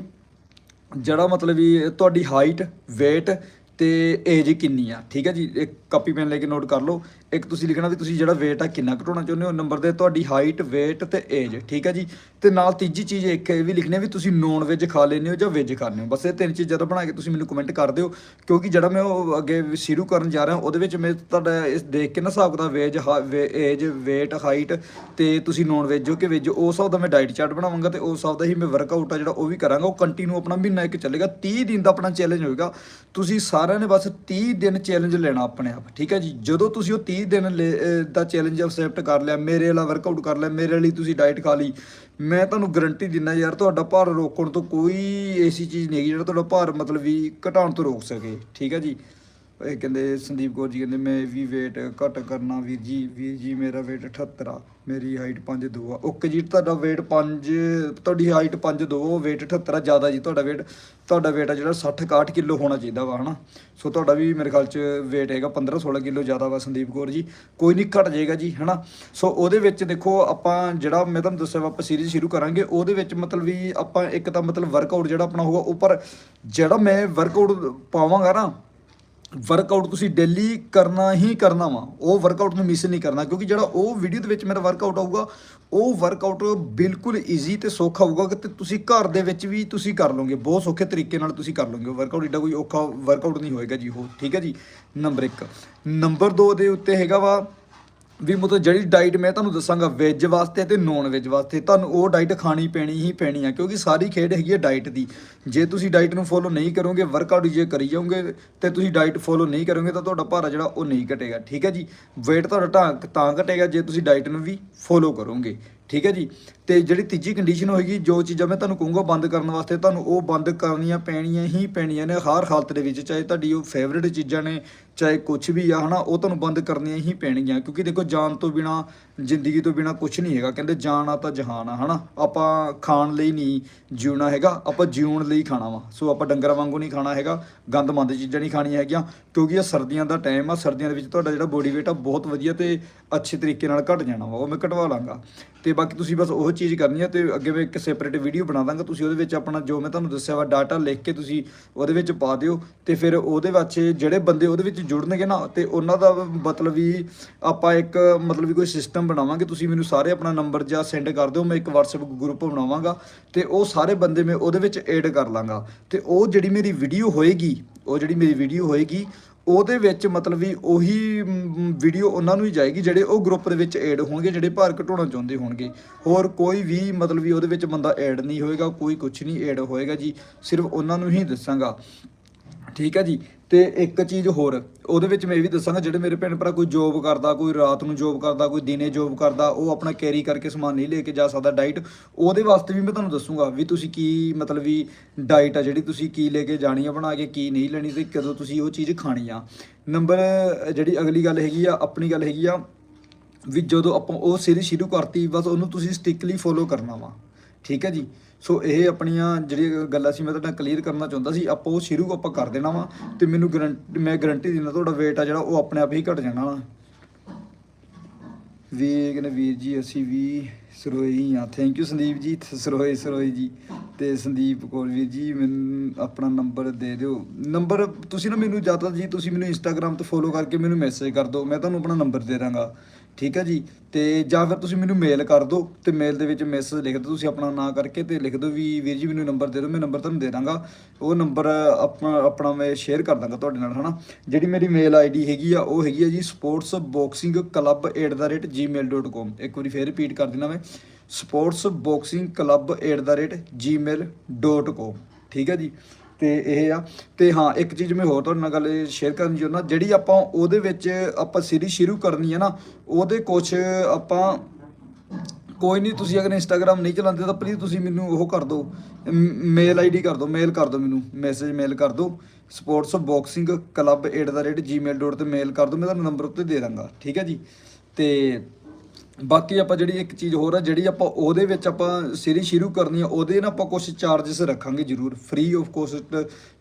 A: ਜਿਹੜਾ ਮਤਲਬ ਵੀ ਤੁਹਾਡੀ ਹਾਈਟ weight ਤੇ ਏਜ ਕਿੰਨੀ ਆ। ਠੀਕ ਹੈ ਜੀ? ਇੱਕ ਕਾਪੀ ਪੈਨ ਲੈ ਕੇ ਨੋਟ ਕਰ ਲਓ। ਇੱਕ ਤੁਸੀਂ ਲਿਖਣਾ ਵੀ ਤੁਸੀਂ ਜਿਹੜਾ weight ਆ ਕਿੰਨਾ ਘਟਾਉਣਾ ਚਾਹੁੰਦੇ ਹੋ ਨੰਬਰ ਦੇ, ਤੁਹਾਡੀ ਹਾਈਟ weight ਤੇ ਏਜ ਠੀਕ ਹੈ ਜੀ? ਤੇ ਨਾਲ ਤੀਜੀ ਚੀਜ਼ ਇੱਕ ਇਹ ਵੀ ਲਿਖਣੀ ਵੀ ਤੁਸੀਂ ਨੌਨ ਵੈਜ ਖਾ ਲੈਂਦੇ ਹੋ ਜਾਂ ਵੈਜ ਖਾਂਦੇ ਹੋ। ਬਸ ਇਹ ਤਿੰਨ ਚੀਜ਼ਾਂ ਦਾ ਬਣਾ ਕੇ ਤੁਸੀਂ ਮੈਨੂੰ ਕਮੈਂਟ ਕਰ ਦਿਓ, ਕਿਉਂਕਿ ਜਿਹੜਾ ਮੈਂ ਉਹ ਅੱਗੇ ਸ਼ੁਰੂ ਕਰਨ ਜਾ ਰਿਹਾ, ਉਹਦੇ ਵਿੱਚ ਮੈਂ ਤੁਹਾਡਾ ਇਸ ਦੇਖ ਕੇ ਨਾ ਹਿਸਾਬ ਦਾ ਵੇਜ ਏਜ weight ਹਾਈਟ ਤੇ ਤੁਸੀਂ ਨੌਨ ਵੈਜ ਹੋ ਕਿ ਵੈਜ ਉਸ ਹਿਸਾਬ ਦਾ ਮੈਂ ਡਾਈਟ ਚਾਰਟ ਬਣਾਵਾਂਗਾ ਤੇ ਉਸ ਹਿਸਾਬ ਦਾ ਹੀ ਮੈਂ ਵਰਕਆਊਟ ਆ ਜਿਹੜਾ ਉਹ ਵੀ ਕਰਾਂਗਾ, ਉਹ ਕੰਟੀਨਿਊ ਆਪਣਾ ਮਹੀਨਾ ਇੱਕ ਚੱਲੇਗਾ 30 ਦਿਨ ਦਾ ਆਪਣਾ ਚੈਲੰਜ ਹੋਏਗਾ। ਤੁਸੀਂ ਸਾਰਿਆਂ ਨੇ ਬਸ 30 ਦਿਨ ਚੈਲੰਜ ਲੈਣਾ ਆਪਣੇ ਆਪ, ਠੀਕ ਹੈ ਜੀ? ਜਦੋਂ ਤੁਸੀਂ ਉਹ 30 ਦਿਨ ਲੈ- ਦਾ ਚੈਲੰਜ ਅਕਸੈਪਟ ਕਰ ਲਿਆ, ਮੇਰੇ ਵਾਲਾ ਵਰਕਆਊਟ ਕਰ ਲਿਆ, ਮੇਰੇ ਲਈ ਤੁਸੀਂ ਡਾਈਟ ਖਾ ਲਈ। ਮੈਂ ਤੁਹਾਨੂੰ ਗਰੰਟੀ ਦਿੰਦਾ ਯਾਰ, ਤੁਹਾਡਾ ਭਾਰ ਰੋਕਣ ਤੋਂ ਕੋਈ ਐਸੀ ਚੀਜ਼ ਨਹੀਂ ਹੈਗੀ ਜਿਹੜਾ ਤੁਹਾਡਾ ਭਾਰ ਮਤਲਬ ਵੀ ਘਟਾਉਣ ਤੋਂ ਰੋਕ ਸਕੇ, ਠੀਕ ਹੈ ਜੀ? ਇਹ ਕਹਿੰਦੇ, ਸੰਦੀਪ ਕੌਰ ਜੀ ਕਹਿੰਦੇ, ਮੈਂ ਵੀ weight ਘਟ ਕਰਨਾ ਵੀਰ ਜੀ ਵੀਰ ਜੀ ਮੇਰਾ weight 78 ਆ, ਮੇਰੀ ਹਾਈਟ 5'2 ਆ। ਓਕੇ ਜੀ, ਤੁਹਾਡਾ weight 5 ਤੁਹਾਡੀ ਹਾਈਟ 5'2 weight 78 ਆ, ਜ਼ਿਆਦਾ ਜੀ ਤੁਹਾਡਾ weight ਤੁਹਾਡਾ weight ਆ ਜਿਹੜਾ 60 61 ਕਿਲੋ ਹੋਣਾ ਚਾਹੀਦਾ ਵਾ, ਹਨਾ? ਸੋ ਤੁਹਾਡਾ ਵੀ ਮੇਰੇ ਖਿਆਲ ਚ weight ਹੈਗਾ 15 16 ਕਿਲੋ ਜ਼ਿਆਦਾ ਵਾ ਸੰਦੀਪ ਕੌਰ ਜੀ। ਕੋਈ ਨਹੀਂ ਘਟ ਜਾਏਗਾ ਜੀ, ਹਨਾ? ਸੋ ਉਹਦੇ ਵਿੱਚ ਦੇਖੋ, ਆਪਾਂ ਜਿਹੜਾ ਮੈਂ ਤੁਹਾਨੂੰ ਦੱਸਿਆ ਵਾ, ਆਪਾਂ ਸੀਰੀਜ਼ ਸ਼ੁਰੂ ਕਰਾਂਗੇ, ਉਹਦੇ ਵਿੱਚ ਮਤਲਬ ਵੀ ਆਪਾਂ ਇੱਕ ਤਾਂ ਮਤਲਬ ਵਰਕਆਊਟ ਜਿਹੜਾ ਆਪਣਾ ਹੋਊਗਾ, ਉੱਪਰ ਜਿਹੜਾ ਮੈਂ ਵਰਕਆਊਟ ਪਾਵਾਂਗਾ ਨਾ ਵਰਕਆਊਟ ਤੁਸੀਂ ਡੇਲੀ ਕਰਨਾ ਹੀ ਕਰਨਾ ਵਾ, ਉਹ ਵਰਕਆਊਟ ਨੂੰ ਮਿਸ ਨਹੀਂ ਕਰਨਾ, ਕਿਉਂਕਿ ਜਿਹੜਾ ਉਹ ਵੀਡੀਓ ਦੇ ਵਿੱਚ ਮੇਰਾ ਵਰਕਆਊਟ ਆਊਗਾ, ਉਹ ਵਰਕਆਊਟ ਬਿਲਕੁਲ ਈਜ਼ੀ ਤੇ ਸੌਖਾ ਹੋਊਗਾ ਕਿ ਤੁਸੀਂ ਘਰ ਦੇ ਵਿੱਚ ਵੀ ਤੁਸੀਂ ਕਰ ਲਓਗੇ, ਬਹੁਤ ਸੌਖੇ ਤਰੀਕੇ ਨਾਲ ਤੁਸੀਂ ਕਰ ਲਓਗੇ ਵਰਕਆਊਟ ਏਡਾ ਕੋਈ ਔਖਾ ਵਰਕਆਊਟ ਨਹੀਂ ਹੋਏਗਾ ਜੀ ਉਹ, ਠੀਕ ਹੈ ਜੀ? ਨੰਬਰ 1 ਨੰਬਰ 2 ਦੇ ਉੱਤੇ ਹੈਗਾ ਵਾ ਵੀ ਮਤਲਬ ਜਿਹੜੀ ਡਾਈਟ ਮੈਂ ਤੁਹਾਨੂੰ ਦੱਸਾਂਗਾ ਵੈਜ ਵਾਸਤੇ ਤੇ ਨੌਨ ਵੈਜ ਵਾਸਤੇ, ਤੁਹਾਨੂੰ ਉਹ ਡਾਈਟ ਖਾਣੀ ਪੈਣੀ ਹੀ ਪੈਣੀ ਆ, ਕਿਉਂਕਿ ਸਾਰੀ ਖੇਡ ਹੈਗੀ ਹੈ ਡਾਈਟ ਦੀ। ਜੇ ਤੁਸੀਂ ਡਾਈਟ ਨੂੰ ਫੋਲੋ ਨਹੀਂ ਕਰੋਗੇ ਵਰਕਆਊਟ ਜੇ ਕਰੀ ਜਾਓਗੇ ਤੇ ਤੁਸੀਂ ਡਾਈਟ ਫੋਲੋ ਨਹੀਂ ਕਰੋਗੇ ਤਾਂ ਤੁਹਾਡਾ ਭਾਰਾ ਜਿਹੜਾ ਉਹ ਨਹੀਂ ਘਟੇਗਾ, ਠੀਕ ਹੈ ਜੀ? weight ਤੁਹਾਡਾ ਤਾਂ ਤਾਂ ਘਟੇਗਾ ਜੇ ਤੁਸੀਂ ਡਾਈਟ ਨੂੰ ਵੀ ਫੋਲੋ ਕਰੋਗੇ, ਠੀਕ ਹੈ ਜੀ? ਤੇ ਜਿਹੜੀ ਤੀਜੀ ਕੰਡੀਸ਼ਨ ਹੋਏਗੀ ਜੋ ਚੀਜ਼ਾਂ ਮੈਂ ਤੁਹਾਨੂੰ ਕਹੂੰਗਾ ਬੰਦ ਕਰਨ ਵਾਸਤੇ, ਤੁਹਾਨੂੰ ਉਹ ਬੰਦ ਕਰਨੀਆਂ ਪੈਣੀਆਂ ਹੀ ਪੈਣੀਆਂ ਨੇ ਹਰ ਹਾਲਤ ਦੇ ਵਿੱਚ, ਚਾਹੇ ਤੁਹਾਡੀ ਉਹ ਫੇਵਰਿਟ ਚੀਜ਼ਾਂ ਨੇ ਚਾਹੇ ਕੁਝ ਵੀ ਆ, ਹਨਾ, ਉਹ ਤੁਹਾਨੂੰ ਬੰਦ ਕਰਨੀਆਂ ਹੀ ਪੈਣਗੀਆਂ। ਕਿਉਂਕਿ ਦੇਖੋ ਜਾਨ ਤੋਂ ਬਿਨਾ, ਜ਼ਿੰਦਗੀ ਤੋਂ ਬਿਨਾ ਕੁਝ ਨਹੀਂ ਹੈਗਾ। ਕਹਿੰਦੇ ਜਾਨ ਆ ਤਾਂ ਜਹਾਨ ਆ, ਹਨਾ। ਆਪਾਂ ਖਾਣ ਲਈ ਨਹੀਂ ਜਿਉਣਾ ਹੈਗਾ, ਆਪਾਂ ਜਿਉਣ ਲਈ ਖਾਣਾ ਵਾ। ਸੋ ਆਪਾਂ ਡੰਗਰਾਂ ਵਾਂਗੂ ਨਹੀਂ ਖਾਣਾ ਹੈਗਾ, ਗੰਦਮੰਦ ਚੀਜ਼ਾਂ ਨਹੀਂ ਖਾਣੀਆਂ ਹੈਗੀਆਂ, ਕਿਉਂਕਿ ਇਹ ਸਰਦੀਆਂ ਦਾ ਟਾਈਮ ਆ, ਸਰਦੀਆਂ ਦੇ ਵਿੱਚ ਤੁਹਾਡਾ ਜਿਹੜਾ ਬੋਡੀ weight ਆ, ਬਹੁਤ ਵਧੀਆ ਤੇ ਅੱਛੇ ਤਰੀਕੇ ਨਾਲ ਘਟ ਜਾਣਾ ਵਾ, ਉਹ ਮੈਂ ਘਟਵਾ ਲਾਂਗਾ। ਤੇ ਬਾਕੀ ਤੁਸੀਂ ਬਸ ਉਹ ਚੀਜ਼ ਕਰਨੀ ਆ ਤੇ ਅੱਗੇ ਮੈਂ ਇੱਕ ਸੈਪਰੇਟ ਵੀਡੀਓ ਬਣਾ ਦਾਂਗਾ। ਤੁਸੀਂ ਉਹਦੇ ਵਿੱਚ ਆਪਣਾ ਜੋ ਮੈਂ ਤੁਹਾਨੂੰ ਦੱਸਿਆ ਵਾ ਡਾਟਾ ਲਿਖ ਕੇ ਤੁਸੀਂ ਉਹਦੇ ਵਿੱਚ ਪਾ ਦਿਓ ਤੇ ਫਿਰ ਉਹਦੇ ਵਿੱਚ ਜਿਹੜੇ ਬੰਦੇ ਉਹਦੇ ਵਿੱਚ ਜੁੜਨਗੇ ਨਾ, ਤੇ ਉਹਨਾਂ ਦਾ ਮਤਲਬ ਵੀ ਆਪਾਂ ਇੱਕ ਮਤਲਬ ਵੀ ਕੋਈ ਸਿਸਟਮ ਬਣਾਵਾਂਗੇ, ਤੁਸੀਂ ਮੈਨੂੰ ਸਾਰੇ ਆਪਣਾ ਨੰਬਰ ਜਾਂ ਸੈਂਡ ਕਰ ਦਿਓ, ਮੈਂ ਇੱਕ WhatsApp ਗਰੁੱਪ ਬਣਾਵਾਂਗਾ, ਤੇ ਉਹ ਸਾਰੇ ਬੰਦੇ ਮੈਂ ਉਹਦੇ ਵਿੱਚ ਐਡ ਕਰ ਲਾਂਗਾ। ਤੇ ਉਹ ਜਿਹੜੀ ਮੇਰੀ ਵੀਡੀਓ ਹੋਏਗੀ, ਉਹ ਜਿਹੜੀ ਮੇਰੀ ਵੀਡੀਓ ਹੋਏਗੀ, ਉਹਦੇ ਵਿੱਚ ਮਤਲਬ ਵੀ ਉਹੀ ਵੀਡੀਓ ਉਹਨਾਂ ਨੂੰ ਹੀ ਜਾਏਗੀ, ਜਿਹੜੇ ਉਹ ਗਰੁੱਪ ਦੇ ਵਿੱਚ ਐਡ ਹੋਣਗੇ, ਜਿਹੜੇ ਭਾਰ ਘਟਾਉਣਾ ਚਾਹੁੰਦੇ ਹੋਣਗੇ। ਹੋਰ ਕੋਈ ਵੀ ਮਤਲਬ ਵੀ ਉਹਦੇ ਵਿੱਚ ਬੰਦਾ ਐਡ ਨਹੀਂ ਹੋਏਗਾ, ਕੋਈ ਕੁਝ ਨਹੀਂ ਐਡ ਹੋਏਗਾ ਜੀ, ਸਿਰਫ ਉਹਨਾਂ ਨੂੰ ਹੀ ਦੱਸਾਂਗਾ। ਠੀਕ ਹੈ ਜੀ? ਤੇ ਇੱਕ ਚੀਜ਼ ਹੋਰ, ਉਹਦੇ ਵਿੱਚ ਮੈਂ ਇਹ ਵੀ ਦੱਸਾਂਗਾ, ਜਿਹੜੇ ਮੇਰੇ ਭੈਣ ਭਰਾ ਕੋਈ ਜੋਬ ਕਰਦਾ, ਕੋਈ ਰਾਤ ਨੂੰ ਜੋਬ ਕਰਦਾ, ਕੋਈ ਦਿਨੇ ਜੋਬ ਕਰਦਾ, ਉਹ ਆਪਣਾ ਕੈਰੀ ਕਰਕੇ ਸਮਾਨ ਨਹੀਂ ਲੈ ਕੇ ਜਾ ਸਕਦਾ ਡਾਈਟ ਉਹਦੇ ਵਾਸਤੇ ਵੀ ਮੈਂ ਤੁਹਾਨੂੰ ਦੱਸੂਗਾ ਵੀ ਤੁਸੀਂ ਕੀ ਮਤਲਬ ਵੀ ਡਾਈਟ ਆ ਜਿਹੜੀ ਤੁਸੀਂ ਕੀ ਲੈ ਕੇ ਜਾਣੀ ਆ ਬਣਾ ਕੇ, ਕੀ ਨਹੀਂ ਲੈਣੀ ਤੇ ਕਦੋਂ ਤੁਸੀਂ ਉਹ ਚੀਜ਼ ਖਾਣੀ ਆ। ਨੰਬਰ ਜਿਹੜੀ ਅਗਲੀ ਗੱਲ ਹੈਗੀ ਆ, ਆਪਣੀ ਗੱਲ ਹੈਗੀ ਆ ਵੀ ਜਦੋਂ ਆਪਾਂ ਉਹ ਸੀਰੀਜ਼ ਸ਼ੁਰੂ ਕਰਤੀ, ਬਸ ਉਹਨੂੰ ਤੁਸੀਂ ਸਟਿਕਲੀ ਫੋਲੋ ਕਰਨਾ ਵਾ। ਠੀਕ ਹੈ ਜੀ? ਸੋ ਇਹ ਆਪਣੀਆਂ ਜਿਹੜੀਆਂ ਗੱਲਾਂ ਸੀ, ਮੈਂ ਤੁਹਾਡਾ ਕਲੀਅਰ ਕਰਨਾ ਚਾਹੁੰਦਾ ਸੀ। ਆਪਾਂ ਉਹ ਸ਼ੁਰੂ ਆਪਾਂ ਕਰ ਦੇਣਾ ਵਾ ਤੇ ਮੈਨੂੰ ਗਰੰਟੀ ਮੈਂ ਗਰੰਟੀ ਦਿੰਦਾ ਤੁਹਾਡਾ weight ਆ ਜਿਹੜਾ, ਉਹ ਆਪਣੇ ਆਪ ਹੀ ਘਟ ਜਾਣਾ ਵਾ। ਵੀ ਕਹਿੰਦੇ, ਵੀਰ ਜੀ, ਅਸੀਂ ਵੀ ਸਰੋਈ ਆ। ਥੈਂਕ ਯੂ ਸੰਦੀਪ ਜੀ ਸਰੋਏ ਸਰੋਏ ਜੀ। ਤੇ ਸੰਦੀਪ ਕੌਰ ਵੀਰ ਜੀ, ਮੈਨੂੰ ਆਪਣਾ ਨੰਬਰ ਦੇ ਦਿਓ। ਨੰਬਰ ਤੁਸੀਂ ਨਾ ਮੈਨੂੰ ਜ਼ਿਆਦਾ ਜੀ, ਤੁਸੀਂ ਮੈਨੂੰ ਇੰਸਟਾਗ੍ਰam ਤੇ ਫੋਲੋ ਕਰਕੇ ਮੈਨੂੰ ਮੈਸੇਜ ਕਰ ਦਿਓ। ਮੈਂ ਤੁਹਾਨੂੰ ਆਪਣਾ ਨੰਬਰ ਦੇ ਦਾਂਗਾ। ਠੀਕ ਹੈ ਜੀ? ਤੇ ਜਾਂ ਫਿਰ ਤੁਸੀਂ ਮੈਨੂੰ ਮੇਲ ਕਰ ਦਿਓ ਤੇ ਮੇਲ ਦੇ ਵਿੱਚ ਮੈਸੇਜ ਲਿਖ ਦਿਓ, ਤੁਸੀਂ ਆਪਣਾ ਨਾਂ ਕਰਕੇ ਤੇ ਲਿਖ ਦਿਓ ਵੀ ਵੀਰ ਜੀ ਮੈਨੂੰ ਨੰਬਰ ਦੇ ਦਿਓ, ਮੈਂ ਨੰਬਰ ਤੁਹਾਨੂੰ ਦੇ ਦਾਂਗਾ। ਉਹ ਨੰਬਰ ਆਪਣਾ ਆਪਣਾ ਮੈਂ ਸ਼ੇਅਰ ਕਰ ਦਾਂਗਾ ਤੁਹਾਡੇ ਨਾਲ, ਹਨਾ? ਜਿਹੜੀ ਮੇਰੀ ਮੇਲ ਆਈਡੀ ਹੈਗੀ ਆ, ਉਹ ਹੈਗੀ ਆ ਜੀ ਸਪੋਰਟਸ ਬਾਕਸਿੰਗ ਕਲੱਬ gmail.com ਇੱਕ ਵਾਰੀ ਫੇਰ ਰਿਪੀਟ ਕਰ ਦਿੰਦਾ ਮੈਂ। ਸਪੋਰਟਸ ਬਾਕਸਿੰਗ ਕਲੱਬ gmail.com ਠੀਕ ਹੈ ਜੀ? ਤੇ ਇਹ ਆ। ਤੇ ਹਾਂ, ਇੱਕ ਚੀਜ਼ ਮੈਂ ਹੋਰ ਤੁਹਾਡੇ ਨਾਲ ਗੱਲ ਸ਼ੇਅਰ ਕਰਨੀ ਚਾਹੁੰਦਾ, ਜਿਹੜੀ ਆਪਾਂ ਉਹਦੇ ਵਿੱਚ ਆਪਾਂ ਸੀਰੀਜ਼ ਸ਼ੁਰੂ ਕਰਨੀ ਹੈ ਨਾ, ਉਹਦੇ ਕੁਝ ਆਪਾਂ ਕੋਈ ਨਹੀਂ ਤੁਸੀਂ ਅਗਰ ਇੰਸਟਾਗ੍ਰam ਨਹੀਂ ਚਲਾਉਂਦੇ ਤਾਂ ਪਲੀਜ਼ ਤੁਸੀਂ ਮੈਨੂੰ ਉਹ ਕਰ ਦਿਓ ਮੇਲ ਆਈਡੀ ਕਰ ਦਿਓ ਮੇਲ ਕਰ ਦਿਓ ਮੈਨੂੰ ਮੈਸੇਜ ਮੇਲ ਕਰ ਦਿਓ ਸਪੋਰਟਸ ਬਾਕਸਿੰਗ ਕਲੱਬ gmail.com ਤੇ ਮੇਲ ਕਰ ਦਿਓ, ਮੈਂ ਤੁਹਾਨੂੰ ਨੰਬਰ ਉੱਤੇ ਦੇ ਦਾਂਗਾ, ਠੀਕ ਹੈ ਜੀ? ਤੇ ਬਾਕੀ ਆਪਾਂ ਜਿਹੜੀ ਇੱਕ ਚੀਜ਼ ਹੋਰ ਆ, ਜਿਹੜੀ ਆਪਾਂ ਉਹਦੇ ਵਿੱਚ ਆਪਾਂ ਸੀਰੀ ਸ਼ੁਰੂ ਕਰਨੀ ਆ, ਉਹਦੇ ਨਾਲ ਆਪਾਂ ਕੁਝ ਚਾਰजेस ਰੱਖਾਂਗੇ ਜ਼ਰੂਰ। ਫ੍ਰੀ ਆਫ ਕੋਸਟ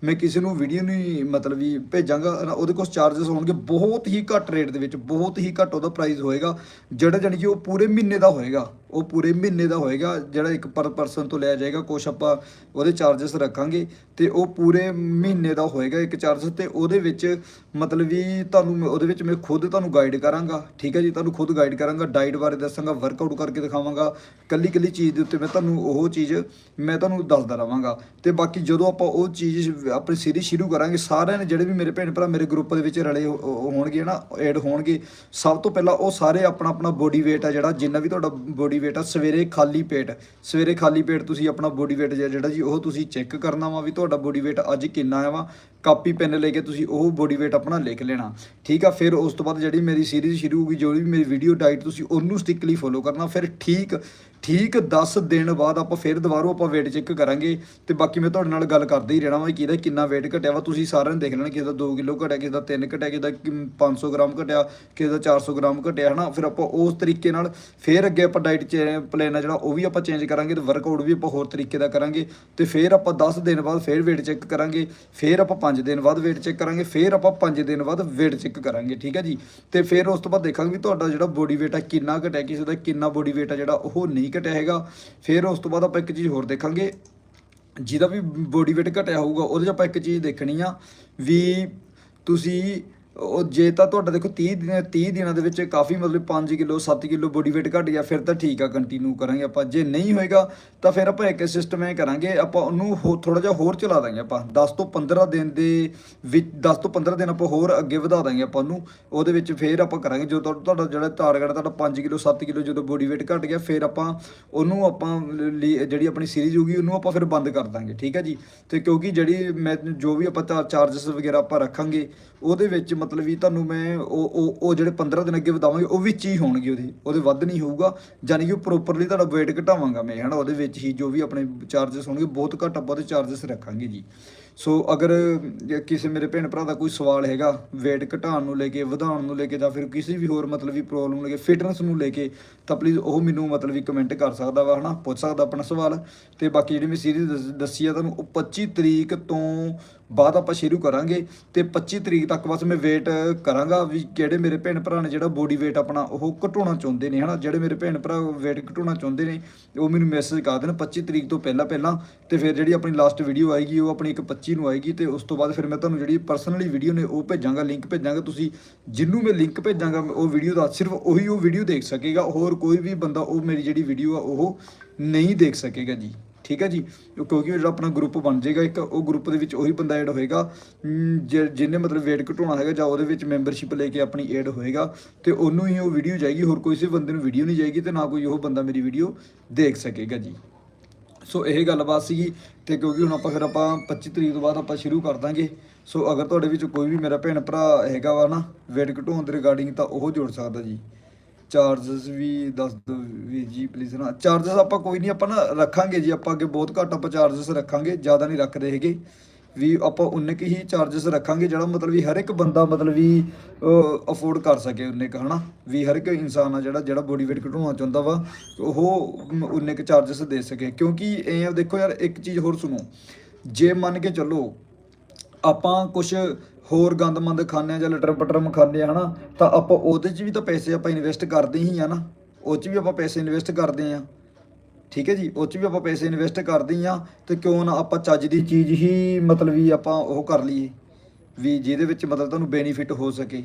A: ਮੈਂ ਕਿਸੇ ਨੂੰ ਵੀਡੀਓ ਨਹੀਂ ਮਤਲਬ ਵੀ ਭੇਜਾਂਗਾ ਉਹਦੇ ਕੁਝ ਚਾਰजेस ਹੋਣਗੇ, ਬਹੁਤ ਹੀ ਘੱਟ ਰੇਟ ਦੇ ਵਿੱਚ, ਬਹੁਤ ਹੀ ਘੱਟ ਉਹਦਾ ਪ੍ਰਾਈਸ ਹੋਏਗਾ, ਜਿਹੜਾ ਜਾਨੀ ਕਿ ਉਹ ਪੂਰੇ ਮਹੀਨੇ ਦਾ ਹੋਏਗਾ। ਉਹ ਪੂਰੇ ਮਹੀਨੇ ਦਾ ਹੋਏਗਾ, ਜਿਹੜਾ ਇੱਕ ਪਰ ਪਰਸਨ ਤੋਂ ਲਿਆ ਜਾਏਗਾ, ਕੁਛ ਆਪਾਂ ਉਹਦੇ ਚਾਰजेस ਰੱਖਾਂਗੇ ਤੇ ਉਹ ਪੂਰੇ ਮਹੀਨੇ ਦਾ ਹੋਏਗਾ ਇੱਕ ਚਾਰਜ ਤੇ ਉਹਦੇ ਵਿੱਚ ਮਤਲਬ ਵੀ ਤੁਹਾਨੂੰ ਉਹਦੇ ਵਿੱਚ ਮੈਂ ਖੁਦ ਤੁਹਾਨੂੰ ਗਾਈਡ ਕਰਾਂਗਾ, ਠੀਕ ਹੈ ਜੀ? ਤੁਹਾਨੂੰ ਖੁਦ ਗਾਈਡ ਕਰਾਂਗਾ ਡਾਈਟ ਬਾਰੇ ਦੱਸਾਂਗਾ ਵਰਕਆਊਟ ਕਰਕੇ ਦਿਖਾਵਾਂਗਾ ਕੱਲੀ ਕੱਲੀ ਚੀਜ਼ ਦੇ ਉੱਤੇ ਮੈਂ ਤੁਹਾਨੂੰ ਉਹ ਚੀਜ਼ ਮੈਂ ਤੁਹਾਨੂੰ ਦੱਸਦਾ ਰਵਾਂਗਾ ਤੇ ਬਾਕੀ ਜਦੋਂ ਆਪਾਂ ਉਹ ਚੀਜ਼ ਆਪਣੀ ਸੀਰੀਜ਼ ਸ਼ੁਰੂ ਕਰਾਂਗੇ, ਸਾਰਿਆਂ ਨੇ ਜਿਹੜੇ ਵੀ ਮੇਰੇ ਭੈਣ ਭਰਾ ਮੇਰੇ ਗਰੁੱਪ ਦੇ ਵਿੱਚ ਰਲੇ ਹੋਣਗੇ ਨਾ ਐਡ ਹੋਣਗੇ, ਸਭ ਤੋਂ ਪਹਿਲਾਂ ਉਹ ਸਾਰੇ ਆਪਣਾ ਆਪਣਾ ਬੋਡੀ ਵੇਟ ਆ ਜਿਹੜਾ, ਜਿੰਨਾ ਵੀ ਤੁਹਾਡਾ ਬੋਡੀ weight ਆ, ਸਵੇਰੇ ਖਾਲੀ ਪੇਟ। ਸਵੇਰੇ ਖਾਲੀ ਪੇਟ ਤੁਸੀਂ ਆਪਣਾ ਬੋਡੀ weight ਜਿਹਾ ਜਿਹੜਾ ਜੀ, ਉਹ ਤੁਸੀਂ ਚੈੱਕ ਕਰਨਾ ਵਾ ਵੀ ਤੁਹਾਡਾ ਬੋਡੀ weight ਅੱਜ ਕਿੰਨਾ ਆ ਵਾ। ਕਾਪੀ, ਪੈਨ ਲੈ ਕੇ ਤੁਸੀਂ ਉਹ ਬੋਡੀ weight ਆਪਣਾ ਲਿਖ ਲੈਣਾ। ਠੀਕ ਆ, ਫਿਰ ਉਸ ਤੋਂ ਬਾਅਦ ਜਿਹੜੀ ਮੇਰੀ ਸੀਰੀਜ਼ ਸ਼ੁਰੂ ਹੋਊਗੀ, ਜੋ ਵੀ ਮੇਰੀ ਵੀਡੀਓ ਡਾਈਟ ਤੁਸੀਂ ਉਹਨੂੰ ਸਟਿਕਲੀ ਫੋਲੋ ਕਰਨਾ। ਫਿਰ ਠੀਕ ਠੀਕ 10 ਦਿਨ ਬਾਅਦ ਆਪਾਂ ਫਿਰ ਦੁਬਾਰਾ ਆਪਾਂ weight ਚੈੱਕ ਕਰਾਂਗੇ। ਤੇ ਬਾਕੀ ਮੈਂ ਤੁਹਾਡੇ ਨਾਲ ਗੱਲ ਕਰਦੇ ਹੀ ਰਹਿਣਾ ਵਾ ਕਿ ਕਿਹਦਾ ਕਿੰਨਾ weight ਘਟਿਆ ਵਾ। ਤੁਸੀਂ ਸਾਰਿਆਂ ਨੇ ਦੇਖ ਲੈਣਾ ਕਿਸੇ ਦਾ 2 ਕਿਲੋ ਘਟਿਆ, ਕਿਸੇ ਦਾ 3 ਘਟਿਆ, ਕਿਸੇ ਦਾ ਕਿ 500 ਗ੍ਰਾਮ ਘਟਿਆ, ਕਿਸੇ ਦਾ 400 ਗ੍ਰਾਮ ਘਟਿਆ, ਹਨਾ? ਫਿਰ ਆਪਾਂ ਉਸ ਤਰੀਕੇ ਨਾਲ ਫਿਰ ਅੱਗੇ ਆਪਾਂ ਡਾਈਟ ਪਲਾਨ ਆ ਜਿਹੜਾ ਉਹ ਵੀ ਆਪਾਂ ਚੇਂਜ ਕਰਾਂਗੇ ਤੇ ਵਰਕਆਊਟ ਵੀ ਆਪਾਂ ਹੋਰ ਤਰੀਕੇ ਦਾ ਕਰਾਂਗੇ। ਤੇ ਫਿਰ ਆਪਾਂ 10 ਦਿਨ ਬਾਅਦ ਫਿਰ weight ਚੈੱਕ ਕਰਾਂਗੇ। ਫਿਰ ਆਪਾਂ 5 ਦਿਨ ਬਾਅਦ weight ਚੈੱਕ ਕਰਾਂਗੇ, ਫਿਰ ਆਪਾਂ 5 ਦਿਨ ਬਾਅਦ weight ਚੈੱਕ ਕਰਾਂਗੇ, ਠੀਕ ਹੈ ਜੀ? ਤੇ ਫਿਰ ਉਸ ਤੋਂ ਬਾਅਦ ਦੇਖਾਂਗੇ ਤੁਹਾਡਾ ਜਿਹੜਾ ਬੋਡੀ weight ਆ, ਕਿੰਨਾ ਘਟਿਆ, ਕਿਸੇ ਦਾ ਕਿੰਨਾ ਬੋਡੀ weight ਆ ਜਿਹੜਾ ਉਹ ਨਹੀਂ ਘਟਿਆ ਹੈਗਾ। ਫਿਰ ਉਸ ਤੋਂ ਬਾਅਦ ਆਪਾਂ ਇੱਕ ਚੀਜ਼ ਹੋਰ ਦੇਖਾਂਗੇ, ਜਿਹਦਾ ਵੀ ਬੋਡੀ weight ਘਟਿਆ ਹੋਊਗਾ, ਉਹਦੇ 'ਚ ਆਪਾਂ ਇੱਕ ਚੀਜ਼ ਦੇਖਣੀ ਆ ਵੀ ਤੁਸੀਂ ਉਹ ਜੇ ਤਾਂ ਤੁਹਾਡਾ ਦੇਖੋ 30 ਦਿਨ 30 ਦਿਨਾਂ ਦੇ ਵਿੱਚ ਕਾਫੀ ਮਤਲਬ 5 ਕਿਲੋ 7 ਕਿਲੋ ਬੋਡੀ weight ਘਟ ਗਿਆ, ਫਿਰ ਤਾਂ ਠੀਕ ਆ ਕੰਟੀਨਿਊ ਕਰਾਂਗੇ ਆਪਾਂ। ਜੇ ਨਹੀਂ ਹੋਏਗਾ, ਤਾਂ ਫਿਰ ਆਪਾਂ ਇੱਕ ਸਿਸਟਮ ਇਹ ਕਰਾਂਗੇ, ਆਪਾਂ ਉਹਨੂੰ ਥੋੜਾ ਜਿਹਾ ਹੋਰ ਚਲਾ ਦਾਂਗੇ ਆਪਾਂ। 10 ਤੋਂ 15 ਦਿਨ ਦੇ ਵਿੱਚ 10 ਤੋਂ 15 ਦਿਨ ਆਪਾਂ ਹੋਰ ਅੱਗੇ ਵਧਾ ਦਾਂਗੇ ਆਪਾਂ ਉਹਨੂੰ। ਉਹਦੇ ਵਿੱਚ ਫਿਰ ਆਪਾਂ ਕਰਾਂਗੇ, ਜਦੋਂ ਤੁਹਾਡਾ- ਜਿਹੜਾ ਟਾਰਗੇਟ ਤੁਹਾਡਾ 5 ਕਿਲੋ 7 ਕਿਲੋ ਜਦੋਂ ਬੋਡੀ weight ਘਟ ਗਿਆ, ਫਿਰ ਆਪਾਂ ਉਹਨੂੰ ਆਪਾਂ ਲਈ- ਜਿਹੜੀ ਆਪਣੀ ਸੀਰੀਜ਼ ਹੋਊਗੀ, ਉਹਨੂੰ ਆਪਾਂ ਫਿਰ ਬੰਦ ਕਰ ਦਾਂਗੇ, ਠੀਕ ਹੈ ਜੀ? ਤੇ ਕਿਉਂਕਿ ਜਿਹੜੀ ਮੈਂ, ਜੋ ਵੀ ਆਪਾਂ ਚਾਰजेस ਵਗੈਰਾ ਆਪਾਂ ਰੱਖਾਂਗੇ ਉਹਦੇ ਵਿੱਚ ਮਤਲਬ ਵੀ ਤੁਹਾਨੂੰ ਮੈਂ ਉਹ ਉਹ ਉਹ ਜਿਹੜੇ 15 ਦਿਨ ਅੱਗੇ ਵਧਾਵਾਂਗੇ, ਉਹ ਵਿੱਚ ਹੀ ਹੋਣਗੇ ਉਹਦੇ ਉਹਦੇ ਵੱਧ ਨਹੀਂ ਹੋਊਗਾ। ਯਾਨੀ ਕਿ ਉਹ ਪ੍ਰੋਪਰਲੀ ਤੁਹਾਡਾ weight ਘਟਾਵਾਂਗਾ ਮੈਂ, ਹਨਾ, ਉਹਦੇ ਵਿੱਚ ਹੀ ਜੋ ਵੀ ਆਪਣੇ ਚਾਰजेस ਹੋਣਗੇ, ਬਹੁਤ ਘੱਟ ਆਪਾਂ ਉਹਦੇ ਚਾਰजेस ਰੱਖਾਂਗੇ ਜੀ। ਸੋ ਅਗਰ ਕਿਸੇ ਮੇਰੇ ਭੈਣ ਭਰਾ ਦਾ ਕੋਈ ਸਵਾਲ ਹੈਗਾ, weight ਘਟਾਉਣ ਨੂੰ ਲੈ ਕੇ, ਵਧਾਉਣ ਨੂੰ ਲੈ ਕੇ ਜਾਂ ਫਿਰ ਕਿਸੇ ਵੀ ਹੋਰ ਮਤਲਬ ਵੀ ਪ੍ਰੋਬਲਮ ਨੂੰ ਲੈ ਕੇ ਫਿਟਨੈਸ ਨੂੰ ਲੈ ਕੇ, ਤਾਂ ਪਲੀਜ਼ ਉਹ ਮੈਨੂੰ ਮਤਲਬ ਵੀ ਕਮੈਂਟ ਕਰ ਸਕਦਾ ਵਾ, ਹਨਾ, ਪੁੱਛ ਸਕਦਾ ਆਪਣਾ ਸਵਾਲ। ਤੇ ਬਾਕੀ ਜਿਹੜੀ ਮੈਂ ਸੀਰੀਜ਼ ਦੱਸੀ ਆ ਤੁਹਾਨੂੰ, ਉਹ 25 ਤਰੀਕ ਤੋਂ ਬਾਅਦ ਆਪਾਂ ਸ਼ੁਰੂ ਕਰਾਂਗੇ ਤੇ 25 ਤਰੀਕ ਤੱਕ ਬਸ ਮੈਂ ਵੇਟ ਕਰਾਂਗਾ ਵੀ ਕਿਹੜੇ ਮੇਰੇ ਭੈਣ ਭਰਾ ਨੇ ਜਿਹੜਾ ਬੋਡੀ weight ਆਪਣਾ ਉਹ ਘਟਾਉਣਾ ਚਾਹੁੰਦੇ ਨੇ, ਹਨਾ? ਜਿਹੜੇ ਮੇਰੇ ਭੈਣ ਭਰਾ weight ਘਟਾਉਣਾ ਚਾਹੁੰਦੇ ਨੇ, ਉਹ ਮੈਨੂੰ ਮੈਸੇਜ ਕਰ ਦੇਣ 25 ਤਰੀਕ ਤੋਂ ਪਹਿਲਾਂ ਪਹਿਲਾਂ ਤੇ ਫਿਰ ਜਿਹੜੀ ਆਪਣੀ ਲਾਸਟ ਵੀਡੀਓ ਆਏਗੀ, ਉਹ ਆਪਣੀ ਇੱਕ 25 ਨੂੰ ਆਏਗੀ ਤੇ ਉਸ ਤੋਂ ਬਾਅਦ ਫਿਰ ਮੈਂ ਤੁਹਾਨੂੰ ਜਿਹੜੀ ਪਰਸਨਲੀ ਵੀਡੀਓ ਨੇ ਉਹ ਭੇਜਾਂਗਾ ਲਿੰਕ ਭੇਜਾਂਗਾ ਤੁਸੀਂ, ਜਿਹਨੂੰ ਮੈਂ ਲਿੰਕ ਭੇਜਾਂਗਾ, ਉਹ ਵੀਡੀਓ ਦਾ ਸਿਰਫ ਉਹੀ ਉਹ ਵੀਡੀਓ ਦੇਖ ਸਕੇਗਾ, ਹੋਰ ਕੋਈ ਵੀ ਬੰਦਾ ਉਹ ਮੇਰੀ ਜਿਹੜੀ ਵੀਡੀਓ ਆ ਉਹ ਨਹੀਂ ਦੇਖ ਸਕੇਗਾ ਜੀ। ਠੀਕ ਹੈ ਜੀ ਕਿਉਂਕਿ ਜਿਹੜਾ ਆਪਣਾ ਗਰੁੱਪ ਬਣ ਜਾਏਗਾ ਇੱਕ ਉਹ ਗਰੁੱਪ ਦੇ ਵਿੱਚ ਉਹੀ ਬੰਦਾ ਐਡ ਹੋਏਗਾ ਅਮ, ਜਿਹਨੇ ਮਤਲਬ weight ਘਟਾਉਣਾ ਹੈਗਾ ਜਾਂ ਉਹਦੇ ਵਿੱਚ ਮੈਂਬਰਸ਼ਿਪ ਲੈ ਕੇ ਆਪਣੀ ਐਡ ਹੋਏਗਾ ਤੇ ਉਹਨੂੰ ਹੀ ਉਹ ਵੀਡੀਓ ਜਾਏਗੀ ਹੋਰ ਕੋਈ ਕਿਸੇ ਬੰਦੇ ਨੂੰ ਵੀਡੀਓ ਨਹੀਂ ਜਾਏਗੀ ਤੇ ਨਾ ਕੋਈ ਉਹ ਬੰਦਾ ਮੇਰੀ ਵੀਡੀਓ ਦੇਖ ਸਕੇਗਾ ਜੀ। ਸੋ ਇਹ ਗੱਲਬਾਤ ਸੀਗੀ ਤੇ ਕਿਉਂਕਿ ਹੁਣ ਆਪਾਂ ਫਿਰ ਆਪਾਂ 25 ਤਰੀਕ ਤੋਂ ਬਾਅਦ ਆਪਾਂ ਸ਼ੁਰੂ ਕਰ ਦਾਂਗੇ। ਸੋ ਅਗਰ ਤੁਹਾਡੇ ਵਿੱਚ ਕੋਈ ਵੀ ਮੇਰਾ ਭੈਣ ਭਰਾ ਹੈਗਾ ਵਾ ਨਾ weight ਘਟਾਉਣ ਦੇ ਰਿਗਾਰਡਿੰਗ ਤਾਂ ਉਹ ਜੁੜ ਸਕਦਾ ਜੀ। ਚਾਰजेस ਵੀ ਦੱਸ ਦਿਓ ਵੀ ਜੀ ਪਲੀਜ਼ ਨਾ। ਚਾਰजेस ਆਪਾਂ ਕੋਈ ਨਹੀਂ, ਆਪਾਂ ਨਾ ਰੱਖਾਂਗੇ ਜੀ। ਆਪਾਂ ਅੱਗੇ ਬਹੁਤ ਘੱਟ ਆਪਾਂ ਚਾਰजेस ਰੱਖਾਂਗੇ, ਜ਼ਿਆਦਾ ਨਹੀਂ ਰੱਖਦੇ ਹੈਗੇ। ਵੀ ਆਪਾਂ ਉਨੇ ਕਿ ਹੀ ਚਾਰजेस ਰੱਖਾਂਗੇ, ਜਿਹੜਾ ਮਤਲਬ ਵੀ ਹਰ ਇੱਕ ਬੰਦਾ ਮਤਲਬ ਵੀ ਅਫੋਰਡ ਕਰ ਸਕੇ ਉਨੇ ਕ, ਹਨਾ? ਵੀ ਹਰ ਇੱਕ ਇਨਸਾਨ ਆ ਜਿਹੜਾ ਜਿਹੜਾ ਬੋਡੀ weight ਘਟਾਉਣਾ ਚਾਹੁੰਦਾ ਵਾ, ਉਹ ਉਨੇ ਕ ਚਾਰजेस ਦੇ ਸਕੇ। ਕਿਉਂਕਿ ਐ ਦੇਖੋ ਯਾਰ, ਇੱਕ ਚੀਜ਼ ਹੋਰ ਸੁਣੋ। ਜੇ ਮੰਨ ਕੇ ਚੱਲੋ, ਆਪਾਂ ਕੁਝ ਹੋਰ ਗੰਦਮੰਦ ਖਾਂਦੇ ਆ ਜਾਂ ਲਟਰ ਪਟਰਮ ਖਾਂਦੇ ਆ, ਹਨਾ? ਤਾਂ ਆਪਾਂ ਉਹਦੇ 'ਚ ਵੀ ਤਾਂ ਪੈਸੇ ਆਪਾਂ ਇਨਵੈਸਟ ਕਰਦੇ ਹੀ ਆ ਨਾ। ਉਹ 'ਚ ਵੀ ਆਪਾਂ ਪੈਸੇ ਇਨਵੈਸਟ ਕਰਦੇ ਆ। ਠੀਕ ਹੈ ਜੀ? ਉਹ 'ਚ ਵੀ ਆਪਾਂ ਪੈਸੇ ਇਨਵੈਸਟ ਕਰਦੇ ਹੀ ਆ, ਤੇ ਕਿਉਂ ਨਾ ਆਪਾਂ ਚੱਜ ਦੀ ਚੀਜ਼ ਹੀ ਮਤਲਬ ਵੀ ਆਪਾਂ ਉਹ ਕਰ ਲਈਏ, ਵੀ ਜਿਹਦੇ ਵਿੱਚ ਮਤਲਬ ਤੁਹਾਨੂੰ ਬੈਨੀਫਿਟ ਹੋ ਸਕੇ।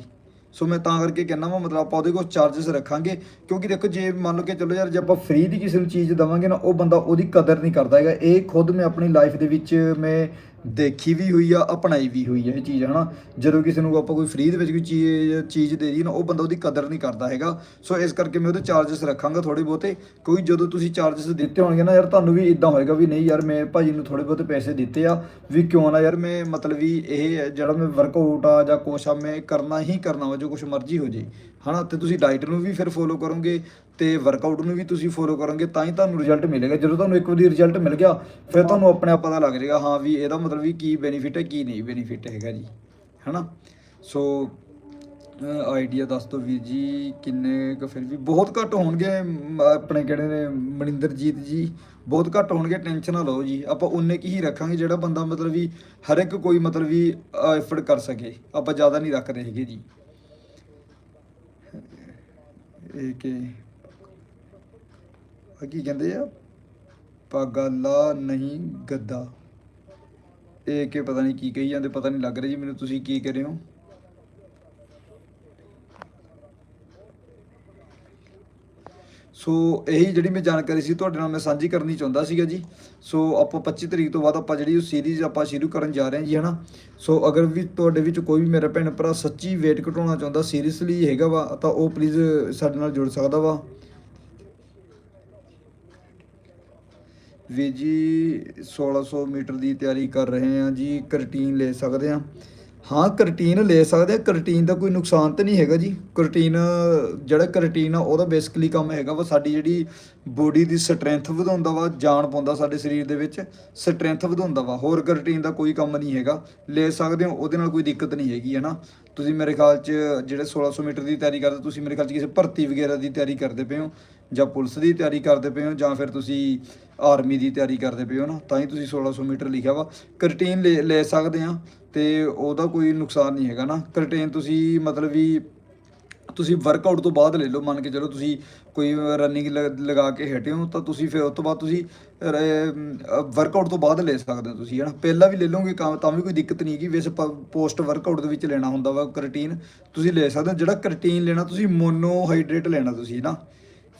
A: ਸੋ ਮੈਂ ਤਾਂ ਕਰਕੇ ਕਹਿੰਦਾ ਵਾ, ਮਤਲਬ ਆਪਾਂ ਉਹਦੇ ਕੋਲ ਚਾਰजेस ਰੱਖਾਂਗੇ। ਕਿਉਂਕਿ ਦੇਖੋ, ਜੇ ਮੰਨ ਲਓ ਕਿ ਚਲੋ ਯਾਰ, ਜੇ ਆਪਾਂ ਫ੍ਰੀ ਦੀ ਕਿਸੇ ਨੂੰ ਚੀਜ਼ ਦਵਾਂਗੇ ਨਾ, ਉਹ ਬੰਦਾ ਉਹਦੀ ਕਦਰ ਨਹੀਂ ਕਰਦਾ ਹੈਗਾ। ਇਹ ਖੁਦ ਮੈਂ ਆਪਣੀ ਲਾਈਫ ਦੇ ਵਿੱਚ ਮੈਂ ਦੇਖੀ ਵੀ ਹੋਈ ਆ, ਅਪਣਾਈ ਵੀ ਹੋਈ ਆ ਇਹ ਚੀਜ਼, ਹਨਾ? ਜਦੋਂ ਕਿਸੇ ਨੂੰ ਆਪਾਂ ਕੋਈ ਫ੍ਰੀ ਦੇ ਵਿੱਚ ਕੋਈ ਚੀਜ਼ ਚੀਜ਼ ਦੇ ਦੀ ਨਾ, ਉਹ ਬੰਦਾ ਉਹਦੀ ਕਦਰ ਨਹੀਂ ਕਰਦਾ ਹੈਗਾ। ਸੋ ਇਸ ਕਰਕੇ ਮੈਂ ਉਹਦੇ ਚਾਰजेस ਰੱਖਾਂਗਾ ਥੋੜੇ ਬਹੁਤੇ। ਕੋਈ ਜਦੋਂ ਤੁਸੀਂ ਚਾਰजेस ਦਿੱਤੇ ਹੋਣਗੇ ਨਾ, ਯਾਰ ਤੁਹਾਨੂੰ ਵੀ ਇਦਾਂ ਹੋਏਗਾ ਵੀ ਨਹੀਂ ਯਾਰ, ਮੈਂ ਭਾਜੀ ਨੂੰ ਥੋੜੇ ਬਹੁਤੇ ਪੈਸੇ ਦਿੱਤੇ ਆ, ਵੀ ਕਿਉਂ ਨਾ ਯਾਰ, ਮੈਂ ਮਤਲਬ ਵੀ ਇਹ ਜਿਹੜਾ ਮੈਂ ਵਰਕਆਊਟ ਆ ਜਾਂ ਕੁਛ ਆ, ਮੈਂ ਕਰਨਾ ਹੀ ਕਰਨਾ ਵਾ, ਜੋ ਕੁਝ ਮਰਜ਼ੀ ਹੋ ਜੇ। ਹਨਾ, ਤੇ ਤੁਸੀਂ ਡਾਈਟ ਨੂੰ ਵੀ ਫਿਰ ਫੋਲੋ ਕਰੋਗੇ ਤੇ ਵਰਕਆਊਟ ਨੂੰ ਵੀ ਤੁਸੀਂ ਫੋਲੋ ਕਰੋਗੇ, ਤਾਂ ਹੀ ਤੁਹਾਨੂੰ ਰਿਜ਼ਲਟ ਮਿਲੇਗਾ। ਜਦੋਂ ਤੁਹਾਨੂੰ ਇੱਕ ਵਾਰੀ ਰਿਜ਼ਲਟ ਮਿਲ ਗਿਆ, ਫਿਰ ਤੁਹਾਨੂੰ ਆਪਣੇ ਆਪ ਪਤਾ ਲੱਗ ਜਾਏਗਾ, ਹਾਂ ਵੀ ਇਹਦਾ ਮਤਲਬ ਵੀ ਕੀ ਬੈਨੀਫਿਟ ਹੈ, ਕੀ ਨਹੀਂ ਬੈਨੀਫਿਟ ਹੈਗਾ ਜੀ, ਹਨਾ। ਸੋ ਆਈਡੀਆ ਦੱਸ ਦਿਓ ਵੀਰ ਜੀ, ਕਿੰਨੇ ਕੁ ਫਿਰ ਵੀ ਬਹੁਤ ਘੱਟ ਹੋਣਗੇ ਆਪਣੇ ਕਿਹੜੇ ਨੇ, ਮਨਿੰਦਰਜੀਤ ਜੀ, ਬਹੁਤ ਘੱਟ ਹੋਣਗੇ ਟੈਨਸ਼ਨ ਨਾ ਲਓ ਜੀ। ਆਪਾਂ ਉਨੇ ਕੀ ਹੀ ਰੱਖਾਂਗੇ ਜਿਹੜਾ ਬੰਦਾ ਮਤਲਬ ਵੀ ਹਰ ਇੱਕ ਕੋਈ ਮਤਲਬ ਵੀ ਐਫਰਟ ਕਰ ਸਕੇ, ਆਪਾਂ ਜ਼ਿਆਦਾ ਨਹੀਂ ਰੱਖਦੇ ਹੈਗੇ ਜੀ। ਇਹ ਕਿ ਆ ਕੀ ਕਹਿੰਦੇ ਆ? ਪਗਲਾ ਨਹੀਂ ਗੱਦਾ। ਇਹ ਕਿ ਪਤਾ ਨਹੀਂ ਕੀ ਕਹੀ ਜਾਂਦੇ, ਪਤਾ ਨਹੀਂ ਲੱਗ ਰਿਹਾ ਜੀ, ਮੈਨੂੰ ਤੁਸੀਂ ਕੀ ਕਰ ਰਹੇ ਹੋ? ਸੋ ਇਹੀ ਜਿਹੜੀ ਮੈਂ ਜਾਣਕਾਰੀ ਸੀ, ਤੁਹਾਡੇ ਨਾਲ ਮੈਂ ਸਾਂਝੀ ਕਰਨੀ ਚਾਹੁੰਦਾ ਸੀਗਾ ਜੀ। ਸੋ ਆਪਾਂ 25 ਤਰੀਕ ਤੋਂ ਬਾਅਦ ਆਪਾਂ ਜਿਹੜੀ ਉਹ ਸੀਰੀਜ਼ ਆਪਾਂ ਸ਼ੁਰੂ ਕਰਨ ਜਾ ਰਹੇ ਹਾਂ ਜੀ, ਹਨਾ। ਸੋ ਅਗਰ ਵੀ ਤੁਹਾਡੇ ਵਿੱਚ ਕੋਈ ਵੀ ਮੇਰਾ ਭੈਣ ਭਰਾ ਸੱਚੀ weight ਘਟਾਉਣਾ ਚਾਹੁੰਦਾ ਸੀਰੀਅਸਲੀ ਹੈਗਾ ਵਾ, ਤਾਂ ਉਹ ਪਲੀਜ਼ ਸਾਡੇ ਨਾਲ ਜੁੜ ਸਕਦਾ ਵਾ। ਵੀ ਜੀ 1600 ਮੀਟਰ ਦੀ ਤਿਆਰੀ ਕਰ ਰਹੇ ਹਾਂ ਜੀ, ਕਰਟੀਨ ਲੈ ਸਕਦੇ ਹਾਂ। ਹਾਂ ਕਰਟੀਨ ਲੈ ਸਕਦੇ ਆ। ਕਰਟੀਨ ਦਾ ਕੋਈ ਨੁਕਸਾਨ ਤਾਂ ਨਹੀਂ ਹੈਗਾ ਜੀ। ਕਰਟੀਨ ਜਿਹੜਾ ਕਰਟੀਨ ਆ, ਉਹਦਾ ਬੇਸਿਕਲੀ ਕੰਮ ਹੈਗਾ ਵਾ ਸਾਡੀ ਜਿਹੜੀ ਬੋਡੀ ਦੀ ਸਟਰੈਂਥ ਵਧਾਉਂਦਾ ਵਾ, ਜਾਨ ਪਾਉਂਦਾ ਸਾਡੇ ਸਰੀਰ ਦੇ ਵਿੱਚ ਸਟਰੈਂਥ ਵਧਾਉਂਦਾ ਵਾ। ਹੋਰ ਕਰਟੀਨ ਦਾ ਕੋਈ ਕੰਮ ਨਹੀਂ ਹੈਗਾ। ਲੈ ਸਕਦੇ ਹੋ, ਉਹਦੇ ਨਾਲ ਕੋਈ ਦਿੱਕਤ ਨਹੀਂ ਹੈਗੀ, ਹੈ ਨਾ? ਤੁਸੀਂ ਮੇਰੇ ਖਿਆਲ 'ਚ, ਜਿਹੜੇ 1600 ਮੀਟਰ ਦੀ ਤਿਆਰੀ ਕਰਦੇ ਤੁਸੀਂ ਮੇਰੇ ਖਿਆਲ 'ਚ ਕਿਸੇ ਭਰਤੀ ਵਗੈਰਾ ਦੀ ਤਿਆਰੀ ਕਰਦੇ ਪਏ ਹੋ। ਜਾਂ ਪੁਲਿਸ ਦੀ ਤਿਆਰੀ ਕਰਦੇ ਪਏ ਹੋ ਜਾਂ ਫਿਰ ਤੁਸੀਂ ਆਰਮੀ ਦੀ ਤਿਆਰੀ ਕਰਦੇ ਪਏ ਹੋ ਨਾ, ਤਾਂ ਹੀ ਤੁਸੀਂ 1600 ਮੀਟਰ ਲਿਖਿਆ ਵਾ। ਕਰਟੇਨ ਲੈ ਲੈ ਸਕਦੇ ਆ ਤੇ ਉਹਦਾ ਕੋਈ ਨੁਕਸਾਨ ਨਹੀਂ ਹੈਗਾ ਨਾ। ਕਰਟੇਨ ਤੁਸੀਂ ਮਤਲਬ ਵੀ ਤੁਸੀਂ ਵਰਕਆਊਟ ਤੋਂ ਬਾਅਦ ਲੈ ਲਓ, ਮੰਨ ਕੇ ਚਲੋ ਤੁਸੀਂ ਕੋਈ ਰਨਿੰਗ ਲਗਾ ਕੇ ਹਟੇ ਹੋ, ਤਾਂ ਤੁਸੀਂ ਫਿਰ ਉਸ ਤੋਂ ਬਾਅਦ ਤੁਸੀਂ ਵਰਕਆਊਟ ਤੋਂ ਬਾਅਦ ਲੈ ਸਕਦੇ ਹੋ ਤੁਸੀਂ, ਹਨਾ। ਪਹਿਲਾਂ ਵੀ ਲੈ ਲਓਗੇ ਕੰਮ, ਤਾਂ ਵੀ ਕੋਈ ਦਿੱਕਤ ਨਹੀਂ ਹੈਗੀ। ਵੈਸੇ ਪੋਸਟ ਵਰਕਆਊਟ ਦੇ ਵਿੱਚ ਲੈਣਾ ਹੁੰਦਾ ਵਾ ਕਰਟੀਨ ਤੁਸੀਂ ਲੈ ਸਕਦੇ ਹੋ। ਜਿਹੜਾ ਕਰਟੀਨ ਲੈਣਾ, ਤੁਸੀਂ ਮੋਨੋਹਾਈਡਰੇਟ ਲੈਣਾ ਤੁਸੀਂ ਨਾ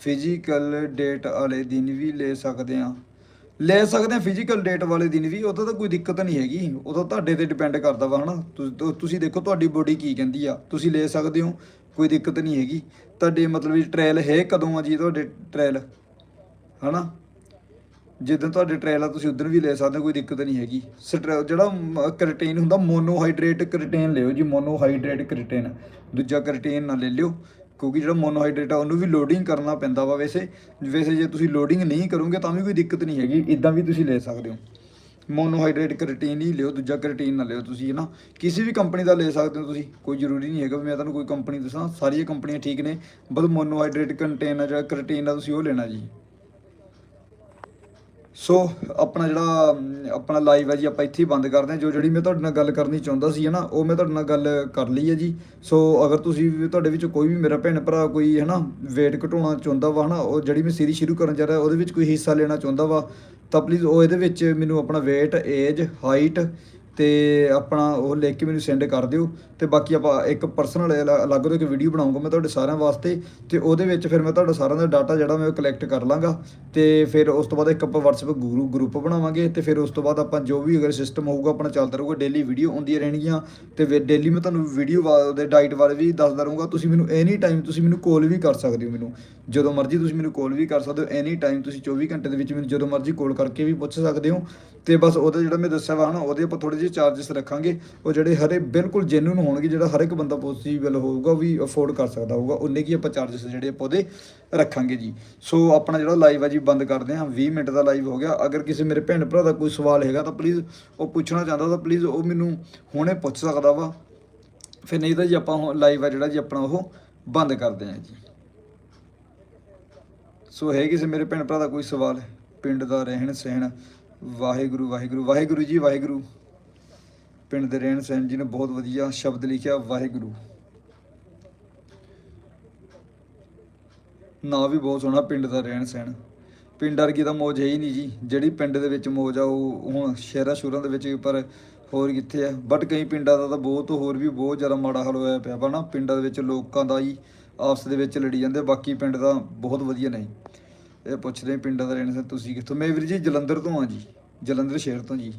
A: ਫਿਜ਼ੀਕਲ ਡੇਟ ਵਾਲੇ ਦਿਨ ਵੀ ਲੈ ਸਕਦੇ ਆ ਲੈ ਸਕਦੇ ਆ ਫਿਜ਼ੀਕਲ ਡੇਟ ਵਾਲੇ ਦਿਨ ਵੀ ਉਹਦਾ ਤਾਂ ਕੋਈ ਦਿੱਕਤ ਨਹੀਂ ਹੈਗੀ। ਉਹ ਤਾਂ ਤੁਹਾਡੇ ਤੇ ਡਿਪੈਂਡ ਕਰਦਾ ਵਾ, ਹਨਾ। ਤੁਸੀਂ- ਤੁਸੀਂ ਦੇਖੋ ਤੁਹਾਡੀ ਬੋਡੀ ਕੀ ਕਹਿੰਦੀ ਆ। ਤੁਸੀਂ ਲੈ ਸਕਦੇ ਹੋ, ਕੋਈ ਦਿੱਕਤ ਨਹੀਂ ਹੈਗੀ। ਤੁਹਾਡੇ ਮਤਲਬ ਵੀ ਟ੍ਰਾਇਲ ਹੈ ਕਦੋਂ ਆ ਜੀ ਤੁਹਾਡੇ ਟ੍ਰਾਇਲ ਹਨਾ? ਜਿੱਦਾਂ ਤੁਹਾਡੇ ਟ੍ਰਾਇਲ ਆ, ਤੁਸੀਂ ਉਦੋਂ ਵੀ ਲੈ ਸਕਦੇ ਹੋ, ਕੋਈ ਦਿੱਕਤ ਨਹੀਂ ਹੈਗੀ। ਸਟਰ- ਜਿਹੜਾ ਕ੍ਰਿਟੇਨ ਹੁੰਦਾ ਮੋਨੋਹਾਈਡਰੇਟ ਕ੍ਰਿਟੇਨ ਲਿਓ ਜੀ ਮੋਨੋਹਾਈਡਰੇਟ ਕ੍ਰਿਟੇਨ ਦੂਜਾ ਕਰਟੇਨ ਨਾ ਲੈ ਲਿਓ। ਕਿਉਂਕਿ ਜਿਹੜਾ ਮੋਨੋਹਾਈਡਰੇਟ ਆ, ਉਹਨੂੰ ਵੀ ਲੋਡਿੰਗ ਕਰਨਾ ਪੈਂਦਾ ਵਾ ਵੈਸੇ। ਵੈਸੇ ਜੇ ਤੁਸੀਂ ਲੋਡਿੰਗ ਨਹੀਂ ਕਰੋਗੇ, ਤਾਂ ਵੀ ਕੋਈ ਦਿੱਕਤ ਨਹੀਂ ਹੈਗੀ ਇਦਾਂ ਵੀ ਤੁਸੀਂ ਲੈ ਸਕਦੇ ਹੋ। ਮੋਨੋਹਾਈਡਰੇਟ ਕ੍ਰਿਟੇਨ ਹੀ ਲਿਓ, ਦੂਜਾ ਕ੍ਰਿਟੇਨ ਨਾ ਲਿਓ ਤੁਸੀਂ ਨਾ ਕਿਸੇ ਵੀ ਕੰਪਨੀ ਦਾ ਲੈ ਸਕਦੇ ਹੋ ਤੁਸੀਂ, ਕੋਈ ਜ਼ਰੂਰੀ ਨਹੀਂ ਹੈਗਾ ਵੀ ਮੈਂ ਤੁਹਾਨੂੰ ਕੋਈ ਕੰਪਨੀ ਦੱਸਾਂ, ਸਾਰੀਆਂ ਕੰਪਨੀਆਂ ਠੀਕ ਨੇ, ਬਸ ਮੋਨੋਹਾਈਡਰੇਟ ਕੰਟੇਨ ਆ ਜਿਹੜਾ ਕ੍ਰਿਟੇਨ ਆ ਤੁਸੀਂ ਉਹ ਲੈਣਾ ਜੀ। ਸੋ ਆਪਣਾ ਜਿਹੜਾ, ਆਪਣਾ ਲਾਈਵ ਹੈ ਜੀ, ਆਪਾਂ ਇੱਥੇ ਹੀ ਬੰਦ ਕਰਦੇ ਹਾਂ। ਜੋ ਜਿਹੜੀ ਮੈਂ ਤੁਹਾਡੇ ਨਾਲ ਗੱਲ ਕਰਨੀ ਚਾਹੁੰਦਾ ਸੀ, ਹਨਾ, ਉਹ ਮੈਂ ਤੁਹਾਡੇ ਨਾਲ ਗੱਲ ਕਰ ਲਈ ਹੈ ਜੀ। ਸੋ ਅਗਰ ਤੁਸੀਂ ਵੀ ਤੁਹਾਡੇ ਵਿੱਚ ਕੋਈ ਵੀ ਮੇਰਾ ਭੈਣ ਭਰਾ ਕੋਈ, ਹਨਾ, weight ਘਟਾਉਣਾ ਚਾਹੁੰਦਾ ਵਾ, ਹਨਾ, ਉਹ ਜਿਹੜੀ ਮੈਂ ਸੀਰੀਜ਼ ਸ਼ੁਰੂ ਕਰਨ ਜਾ ਰਿਹਾ, ਉਹਦੇ ਵਿੱਚ ਕੋਈ ਹਿੱਸਾ ਲੈਣਾ ਚਾਹੁੰਦਾ ਵਾ, ਤਾਂ ਪਲੀਜ਼ ਉਹ ਇਹਦੇ ਵਿੱਚ ਮੈਨੂੰ ਆਪਣਾ weight ਏਜ ਹਾਈਟ ਤੇ ਆਪਣਾ ਉਹ ਲਿਖ ਕੇ ਮੈਨੂੰ ਸੈਂਡ ਕਰ ਦਿਓ। ਤੇ ਬਾਕੀ ਆਪਾਂ ਇੱਕ ਪਰਸਨਲ ਅਲੱਗ ਤੋਂ ਇੱਕ ਵੀਡੀਓ ਬਣਾਉਂਗਾ ਮੈਂ ਤੁਹਾਡੇ ਸਾਰਿਆਂ ਵਾਸਤੇ, ਤੇ ਉਹਦੇ ਵਿੱਚ ਫਿਰ ਮੈਂ ਤੁਹਾਡਾ ਸਾਰਿਆਂ ਦਾ ਡਾਟਾ ਜਿਹੜਾ ਮੈਂ ਕਲੈਕਟ ਕਰ ਲਾਂਗਾ, ਤੇ ਫਿਰ ਉਸ ਤੋਂ ਬਾਅਦ ਇੱਕ ਆਪਾਂ WhatsApp ਗੁਰੂ ਗਰੁੱਪ ਬਣਾਵਾਂਗੇ, ਤੇ ਫਿਰ ਉਸ ਤੋਂ ਬਾਅਦ ਆਪਾਂ ਜੋ ਵੀ ਅਗਰ ਸਿਸਟਮ ਹੋਊਗਾ ਆਪਣਾ ਚੱਲਦਾ ਰਹੂਗਾ ਡੇਲੀ ਵੀਡੀਓ ਆਉਂਦੀਆਂ ਰਹਿਣਗੀਆਂ, ਤੇ ਡੇਲੀ ਮੈਂ ਤੁਹਾਨੂੰ ਵੀਡੀਓ ਦੇ ਡਾਈਟ ਬਾਰੇ ਵੀ ਦੱਸਦਾ ਰਹੂੰਗਾ, ਤੁਸੀਂ ਮੈਨੂੰ ਐਨੀ ਟਾਈਮ ਤੁਸੀਂ ਮੈਨੂੰ ਕਾਲ ਵੀ ਕਰ ਸਕਦੇ ਹੋ ਮੈਨੂੰ, ਜਦੋਂ ਮਰਜ਼ੀ ਤੁਸੀਂ ਮੈਨੂੰ ਕਾਲ ਵੀ ਕਰ ਸਕਦੇ ਹੋ ਐਨੀ ਟਾਈਮ ਤੁਸੀਂ 24 ਘੰਟੇ ਦੇ ਵਿੱਚ ਮੈਨੂੰ ਜਦੋਂ ਮਰਜ਼ੀ ਕਾਲ ਕਰਕੇ ਵੀ ਪੁੱਛ ਸਕਦੇ ਹੋ, ਤੇ ਬਸ ਉਹਦਾ ਜਿਹੜਾ ਮੈਂ ਦੱਸਿਆ ਵਾ ਹਨਾ ਉਹਦੇ ਆਪਾਂ ਥੋੜੇ ਜਿਹੇ ਚਾਰजेस ਰੱਖਾਂਗੇ, ਉਹ ਜਿਹੜੇ ਹਰੇ ਬਿਲਕੁਲ ਜੈਨੂਨ ਹੋਣਗੇ, ਜਿਹੜਾ ਹਰ ਇੱਕ ਬੰਦਾ ਪੋਸੀਬਲ ਹੋਊਗਾ ਵੀ ਅਫੋਰਡ ਕਰ ਸਕਦਾ ਹੋਊਗਾ। ਉਨੇ ਕੀ ਆਪਾਂ ਚਾਰजेस ਜਿਹੜੇ ਆਪਾਂ ਉਹਦੇ ਰੱਖਾਂਗੇ ਜੀ। ਸੋ ਆਪਣਾ ਜਿਹੜਾ ਲਾਈਵ ਆ ਜੀ, ਬੰਦ ਕਰਦੇ ਹਾਂ। 20 ਮਿੰਟ ਦਾ ਲਾਈਵ ਹੋ ਗਿਆ। ਅਗਰ ਕਿਸੇ ਮੇਰੇ ਭੈਣ ਭਰਾ ਦਾ ਕੋਈ ਸਵਾਲ ਹੈਗਾ, ਤਾਂ ਪਲੀਜ਼ ਉਹ ਪੁੱਛਣਾ ਚਾਹੁੰਦਾ ਤਾਂ ਪਲੀਜ਼ ਉਹ ਮੈਨੂੰ ਹੁਣੇ ਪੁੱਛ ਸਕਦਾ ਵਾ। ਫਿਰ ਨਹੀਂ ਤਾਂ ਜੀ ਆਪਾਂ ਲਾਈਵ ਆ ਜਿਹੜਾ ਜੀ, ਆਪਣਾ ਉਹ ਬੰਦ ਕਰਦੇ ਹਾਂ ਜੀ। ਸੋ ਹੈ ਕਿਸੇ ਮੇਰੇ ਭੈਣ ਭਰਾ ਦਾ ਕੋਈ ਸਵਾਲ? ਪਿੰਡ ਦਾ ਰਹਿਣ ਸਹਿਣ। ਵਾਹਿਗੁਰੂ ਵਾਹਿਗੁਰੂ ਵਾਹਿਗੁਰੂ ਜੀ, ਵਾਹਿਗੁਰੂ। ਪਿੰਡ ਦੇ ਰਹਿਣ ਸਹਿਣ ਜੀ ਨੇ ਬਹੁਤ ਵਧੀਆ ਸ਼ਬਦ ਲਿਖਿਆ, ਵਾਹਿਗੁਰੂ। ਨਾ ਵੀ ਬਹੁਤ ਸੋਹਣਾ, ਪਿੰਡ ਦਾ ਰਹਿਣ ਸਹਿਣ। ਪਿੰਡ ਵਰਗੀ ਤਾਂ ਮੌਜ ਹੈ ਹੀ ਨਹੀਂ ਜੀ। ਜਿਹੜੀ ਪਿੰਡ ਦੇ ਵਿੱਚ ਮੌਜ ਆ, ਉਹ ਹੁਣ ਸ਼ਹਿਰਾਂ ਸ਼ੁਰਾਂ ਦੇ ਵਿੱਚ ਪਰ ਹੋਰ ਕਿੱਥੇ ਆ? ਬਟ ਕਈ ਪਿੰਡਾਂ ਦਾ ਤਾਂ ਬਹੁਤ, ਹੋਰ ਵੀ ਬਹੁਤ ਜ਼ਿਆਦਾ ਮਾੜਾ ਹਾਲ ਹੋਇਆ ਪਿਆ ਵਾ ਨਾ। ਪਿੰਡਾਂ ਦੇ ਵਿੱਚ ਲੋਕਾਂ ਦਾ ਹੀ ਆਪਸ ਦੇ ਵਿੱਚ ਲੜੀ ਜਾਂਦੇ, ਬਾਕੀ ਪਿੰਡ ਦਾ ਬਹੁਤ ਵਧੀਆ ਨਹੀਂ ਇਹ ਪੁੱਛਦੇ ਪਿੰਡਾਂ ਦਾ ਰਹਿਣ ਸਹਿਣ, ਤੁਸੀਂ ਕਿੱਥੋਂ? ਮੈਂ ਵੀਰ ਜੀ ਜਲੰਧਰ ਤੋਂ ਆ ਜੀ। ਜਲੰਧਰ ਸ਼ਹਿਰ ਤੋਂ ਜੀ।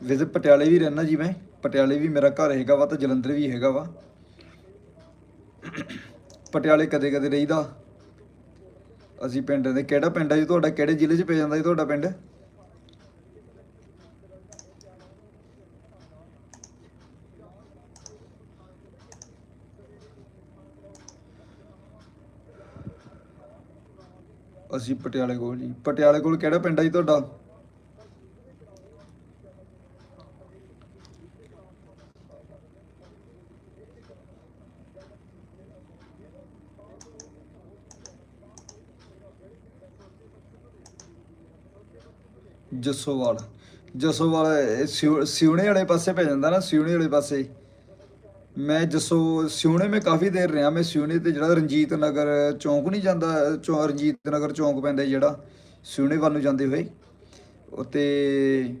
A: ਵੈਸੇ ਪਟਿਆਲੇ ਵੀ ਰਹਿਣਾ ਜੀ ਮੈਂ ਪਟਿਆਲੇ ਵੀ ਮੇਰਾ ਘਰ ਹੈਗਾ ਵਾ ਤਾਂ ਜਲੰਧਰ ਵੀ ਹੈਗਾ ਵਾ। ਪਟਿਆਲੇ ਕਦੇ ਕਦੇ ਰਹੀਦਾ। ਅਸੀਂ ਪਿੰਡ ਦੇ, ਕਿਹੜਾ ਪਿੰਡ ਹੈ ਜੀ ਤੁਹਾਡਾ? ਕਿਹੜੇ ਜ਼ਿਲ੍ਹੇ 'ਚ ਪੈ ਜਾਂਦਾ ਜੀ ਤੁਹਾਡਾ ਪਿੰਡ? ਅਸੀਂ ਪਟਿਆਲੇ ਕੋਲ ਜੀ। ਪਟਿਆਲੇ ਕੋਲ ਕਿਹੜਾ ਪਿੰਡ ਹੈ ਜੀ ਤੁਹਾਡਾ? ਜੱਸੋਵਾਲ। ਜੱਸੋਵਾਲ ਸਿਉ- ਸਿਉਣੇ ਵਾਲੇ ਪਾਸੇ ਪੈ ਜਾਂਦਾ ਨਾ, ਸਿਉਣੇ ਵਾਲੇ ਪਾਸੇ। ਮੈਂ ਜੱਸੋ, ਸਿਉਣੇ ਮੈਂ ਕਾਫੀ ਦੇਰ ਰਿਹਾ। ਮੈਂ ਸਿਉਣੇ ਤੇ ਜਿਹੜਾ ਰਣਜੀਤ ਨਗਰ ਚੌਂਕ ਨਹੀਂ ਜਾਂਦਾ, ਚੌ, ਰਣਜੀਤ ਨਗਰ ਚੌਂਕ ਪੈਂਦਾ ਜਿਹੜਾ, ਸਿਉਣੇ ਵੱਲ ਨੂੰ ਜਾਂਦੇ ਹੋਏ। ਉਤੇ,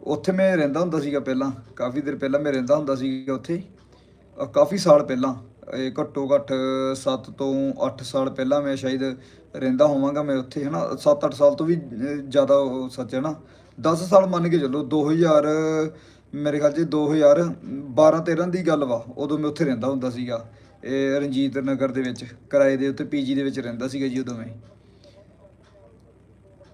A: ਉੱਥੇ ਮੈਂ ਰਹਿੰਦਾ ਹੁੰਦਾ ਸੀਗਾ ਪਹਿਲਾਂ, ਕਾਫੀ ਦੇਰ ਪਹਿਲਾਂ ਮੈਂ ਰਹਿੰਦਾ ਹੁੰਦਾ ਸੀਗਾ ਉੱਥੇ ਕਾਫੀ ਸਾਲ ਪਹਿਲਾਂ। ਇਹ ਘੱਟੋ ਘੱਟ 7 ਤੋਂ 8 ਸਾਲ ਪਹਿਲਾਂ ਮੈਂ ਸ਼ਾਇਦ ਰਹਿੰਦਾ ਹੋਵਾਂਗਾ ਮੈਂ ਉੱਥੇ, ਹਨਾ? 7-8 ਸਾਲ ਤੋਂ ਵੀ ਜ਼ਿਆਦਾ ਉਹ ਸੱਚ ਹੈ ਨਾ? 10 ਸਾਲ ਮੰਨ ਕੇ ਚੱਲੋ 2000 ਮੇਰੇ ਖਿਆਲ 'ਚ 2012-13 ਦੀ ਗੱਲ ਵਾ, ਉਦੋਂ ਮੈਂ ਉੱਥੇ ਰਹਿੰਦਾ ਹੁੰਦਾ ਸੀਗਾ, ਇਹ ਰਣਜੀਤ ਨਗਰ ਦੇ ਵਿੱਚ, ਕਿਰਾਏ ਦੇ ਉੱਤੇ ਪੀਜੀ ਦੇ ਵਿੱਚ ਰਹਿੰਦਾ ਸੀਗਾ ਜੀ ਉਦੋਂ ਮੈਂ।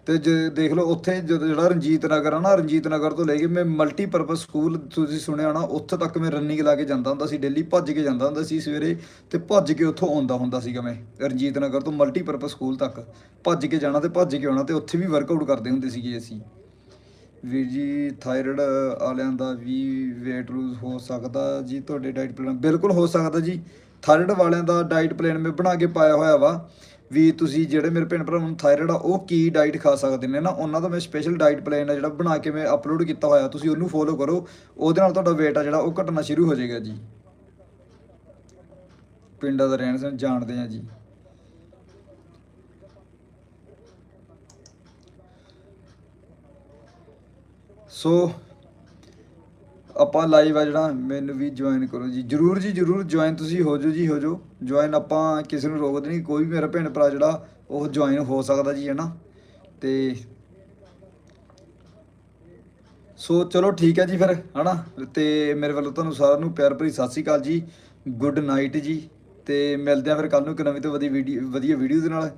A: ਤੇ ਜੇ ਦੇਖ ਲਓ ਉੱਥੇ ਜਦੋਂ ਜਿਹੜਾ ਰਣਜੀਤ ਨਗਰ ਆ ਨਾ, ਰਣਜੀਤ ਨਗਰ ਤੋਂ ਲੈ ਕੇ ਮੈਂ ਮਲਟੀਪਰਪਸ ਸਕੂਲ ਤੁਸੀਂ ਸੁਣਿਆ ਹੋਣਾ, ਉੱਥੇ ਤੱਕ ਮੈਂ ਰਨਿੰਗ ਲਾ ਕੇ ਜਾਂਦਾ ਹੁੰਦਾ ਸੀ ਡੇਲੀ ਭੱਜ ਕੇ ਜਾਂਦਾ ਹੁੰਦਾ ਸੀ ਸਵੇਰੇ ਤੇ ਭੱਜ ਕੇ ਉੱਥੋਂ ਆਉਂਦਾ ਹੁੰਦਾ ਸੀਗਾ ਮੈਂ, ਰਣਜੀਤ ਨਗਰ ਤੋਂ ਮਲਟੀਪਰਪਸ ਸਕੂਲ ਤੱਕ। ਭੱਜ ਕੇ ਜਾਣਾ ਤੇ ਭੱਜ ਕੇ ਆਉਣਾ ਤੇ ਉੱਥੇ ਵੀ ਵਰਕਆਊਟ ਕਰਦੇ ਹੁੰਦੇ ਸੀਗੇ ਅਸੀਂ। ਵੀਰ ਜੀ ਥਾਇਰਾਇਡ ਵਾਲਿਆਂ ਦਾ ਵੀ weight lose ਹੋ ਸਕਦਾ ਜੀ, ਤੁਹਾਡੇ ਡਾਈਟ ਪਲਾਨ ਬਿਲਕੁਲ ਹੋ ਸਕਦਾ ਜੀ। ਥਾਇਰਾਇਡ ਵਾਲਿਆਂ ਦਾ ਡਾਈਟ ਪਲਾਨ ਮੈਂ ਬਣਾ ਕੇ ਪਾਇਆ ਹੋਇਆ ਵਾ। ਵੀ ਤੁਸੀਂ ਜਿਹੜੇ ਮੇਰੇ ਭੈਣ ਭਰਾਵਾਂ ਨੂੰ ਥਾਇਰਾਇਡ ਆ, ਉਹ ਕੀ ਡਾਈਟ ਖਾ ਸਕਦੇ ਨੇ ਨਾ? ਉਹਨਾਂ ਦਾ ਮੈਂ ਸਪੈਸ਼ਲ ਡਾਈਟ ਪਲਾਨ ਆ ਜਿਹੜਾ ਬਣਾ ਕੇ ਮੈਂ ਅਪਲੋਡ ਕੀਤਾ ਹੋਇਆ। ਤੁਸੀਂ ਉਹਨੂੰ ਫੋਲੋ ਕਰੋ। ਉਹਦੇ ਨਾਲ ਤੁਹਾਡਾ weight ਆ ਜਿਹੜਾ, ਉਹ ਘਟਣਾ ਸ਼ੁਰੂ ਹੋ ਜਾਏਗਾ ਜੀ। ਪਿੰਡਾਂ ਦਾ ਰਹਿਣ ਸਹਿਣ ਜਾਣਦੇ ਆ ਜੀ। ਸੋ ਆਪਾਂ ਲਾਈਵ ਆ ਜਿਹੜਾ, ਮੈਨੂੰ ਵੀ ਜੁਆਇਨ ਕਰੋ ਜੀ। ਜਰੂਰ ਜੀ, ਜਰੂਰ ਜੁਆਇਨ ਤੁਸੀਂ ਹੋ ਜਾਓ ਜੀ, ਹੋ ਜਾਓ। ਜੁਆਇਨ ਆਪਾਂ ਕਿਸੇ ਨੂੰ ਰੋਕਦੇ ਨਹੀਂ, ਕੋਈ ਵੀ ਮੇਰਾ ਭੈਣ ਭਰਾ ਜਿਹੜਾ, ਉਹ ਜੁਆਇਨ ਹੋ ਸਕਦਾ ਜੀ ਹੈ ਨਾ ਤੇ ਸੋ ਚਲੋ ਠੀਕ ਹੈ ਜੀ ਫਿਰ, ਹਨਾ। ਤੇ ਮੇਰੇ ਵੱਲੋਂ ਤੁਹਾਨੂੰ ਸਾਰਿਆਂ ਨੂੰ ਪਿਆਰ ਭਰੀ ਸਤਿ ਸ਼੍ਰੀ ਅਕਾਲ ਜੀ। ਗੁੱਡ ਨਾਈਟ ਜੀ। ਤੇ ਮਿਲਦੇ ਆ ਫਿਰ ਕੱਲ ਨੂੰ ਇੱਕ ਨਵੀਂ ਤੋਂ ਵਧੀਆ ਵੀਡੀਓ ਵਧੀਆ ਵੀਡੀਓ ਦੇ ਨਾਲ।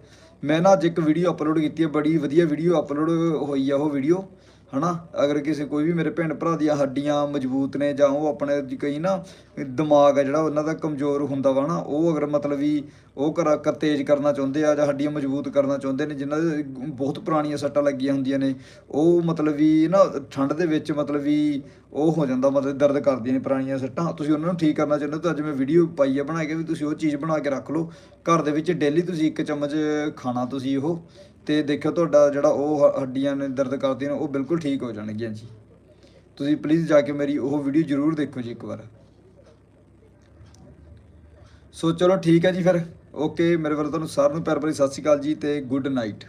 A: ਮੈਂ ਨਾ ਅੱਜ ਇੱਕ ਵੀਡੀਓ ਅਪਲੋਡ ਕੀਤੀ ਹੈ ਬੜੀ ਵਧੀਆ ਵੀਡੀਓ ਅਪਲੋਡ ਹੋਈ ਆ ਉਹ ਵੀਡੀਓ ਹਨਾ? ਅਗਰ ਕਿਸੇ ਕੋਈ ਵੀ ਮੇਰੇ ਭੈਣ ਭਰਾ ਦੀਆਂ ਹੱਡੀਆਂ ਮਜ਼ਬੂਤ ਨੇ ਜਾਂ ਉਹ ਆਪਣੇ ਕਈ ਨਾ ਦਿਮਾਗ ਆ ਜਿਹੜਾ ਉਹਨਾਂ ਦਾ ਕਮਜ਼ੋਰ ਹੁੰਦਾ ਵਾ ਨਾ, ਉਹ ਅਗਰ ਮਤਲਬ ਵੀ ਉਹ ਕਰ ਕਰ, ਤੇਜ਼ ਕਰਨਾ ਚਾਹੁੰਦੇ ਆ ਜਾਂ ਹੱਡੀਆਂ ਮਜ਼ਬੂਤ ਕਰਨਾ ਚਾਹੁੰਦੇ ਨੇ, ਜਿਨ੍ਹਾਂ ਦੇ ਬਹੁਤ ਪੁਰਾਣੀਆਂ ਸੱਟਾਂ ਲੱਗੀਆਂ ਹੁੰਦੀਆਂ ਨੇ, ਉਹ ਮਤਲਬ ਵੀ ਨਾ ਠੰਡ ਦੇ ਵਿੱਚ ਮਤਲਬ ਵੀ ਉਹ ਹੋ ਜਾਂਦਾ, ਮਤਲਬ ਦਰਦ ਕਰਦੀਆਂ ਨੇ ਪੁਰਾਣੀਆਂ ਸੱਟਾਂ। ਤੁਸੀਂ ਉਹਨਾਂ ਨੂੰ ਠੀਕ ਕਰਨਾ ਚਾਹੁੰਦੇ ਹੋ ਤਾਂ ਅੱਜ ਮੈਂ ਵੀਡੀਓ ਪਾਈ ਆ ਬਣਾ ਕੇ ਵੀ ਤੁਸੀਂ ਉਹ ਚੀਜ਼ ਬਣਾ ਕੇ ਰੱਖ ਲਓ। ਘਰ ਦੇ ਵਿੱਚ ਡੇਲੀ ਤੁਸੀਂ ਇੱਕ ਚਮਚ ਖਾਣਾ ਤੁਸੀਂ ਉਹ ਤੇ ਦੇਖਿਓ ਤੁਹਾਡਾ ਜਿਹੜਾ ਉਹ ਹੱਡੀਆਂ ਨੇ ਦਰਦ ਕਰਦੀਆਂ ਨੇ, ਉਹ ਬਿਲਕੁਲ ਠੀਕ ਹੋ ਜਾਣਗੀਆਂ ਜੀ। ਤੁਸੀਂ ਪਲੀਜ਼ ਜਾ ਕੇ ਮੇਰੀ ਉਹ ਵੀਡੀਓ ਜ਼ਰੂਰ ਦੇਖੋ ਜੀ ਇੱਕ ਵਾਰ। ਸੋ ਚਲੋ ਠੀਕ ਹੈ ਜੀ ਫਿਰ। ਓਕੇ ਮੇਰੇ ਵੱਲੋਂ ਤੁਹਾਨੂੰ ਸਾਰਿਆਂ ਨੂੰ ਪਿਆਰ ਭਰੀ ਸਤਿ ਸ਼੍ਰੀ ਅਕਾਲ ਜੀ ਤੇ ਗੁੱਡ ਨਾਈਟ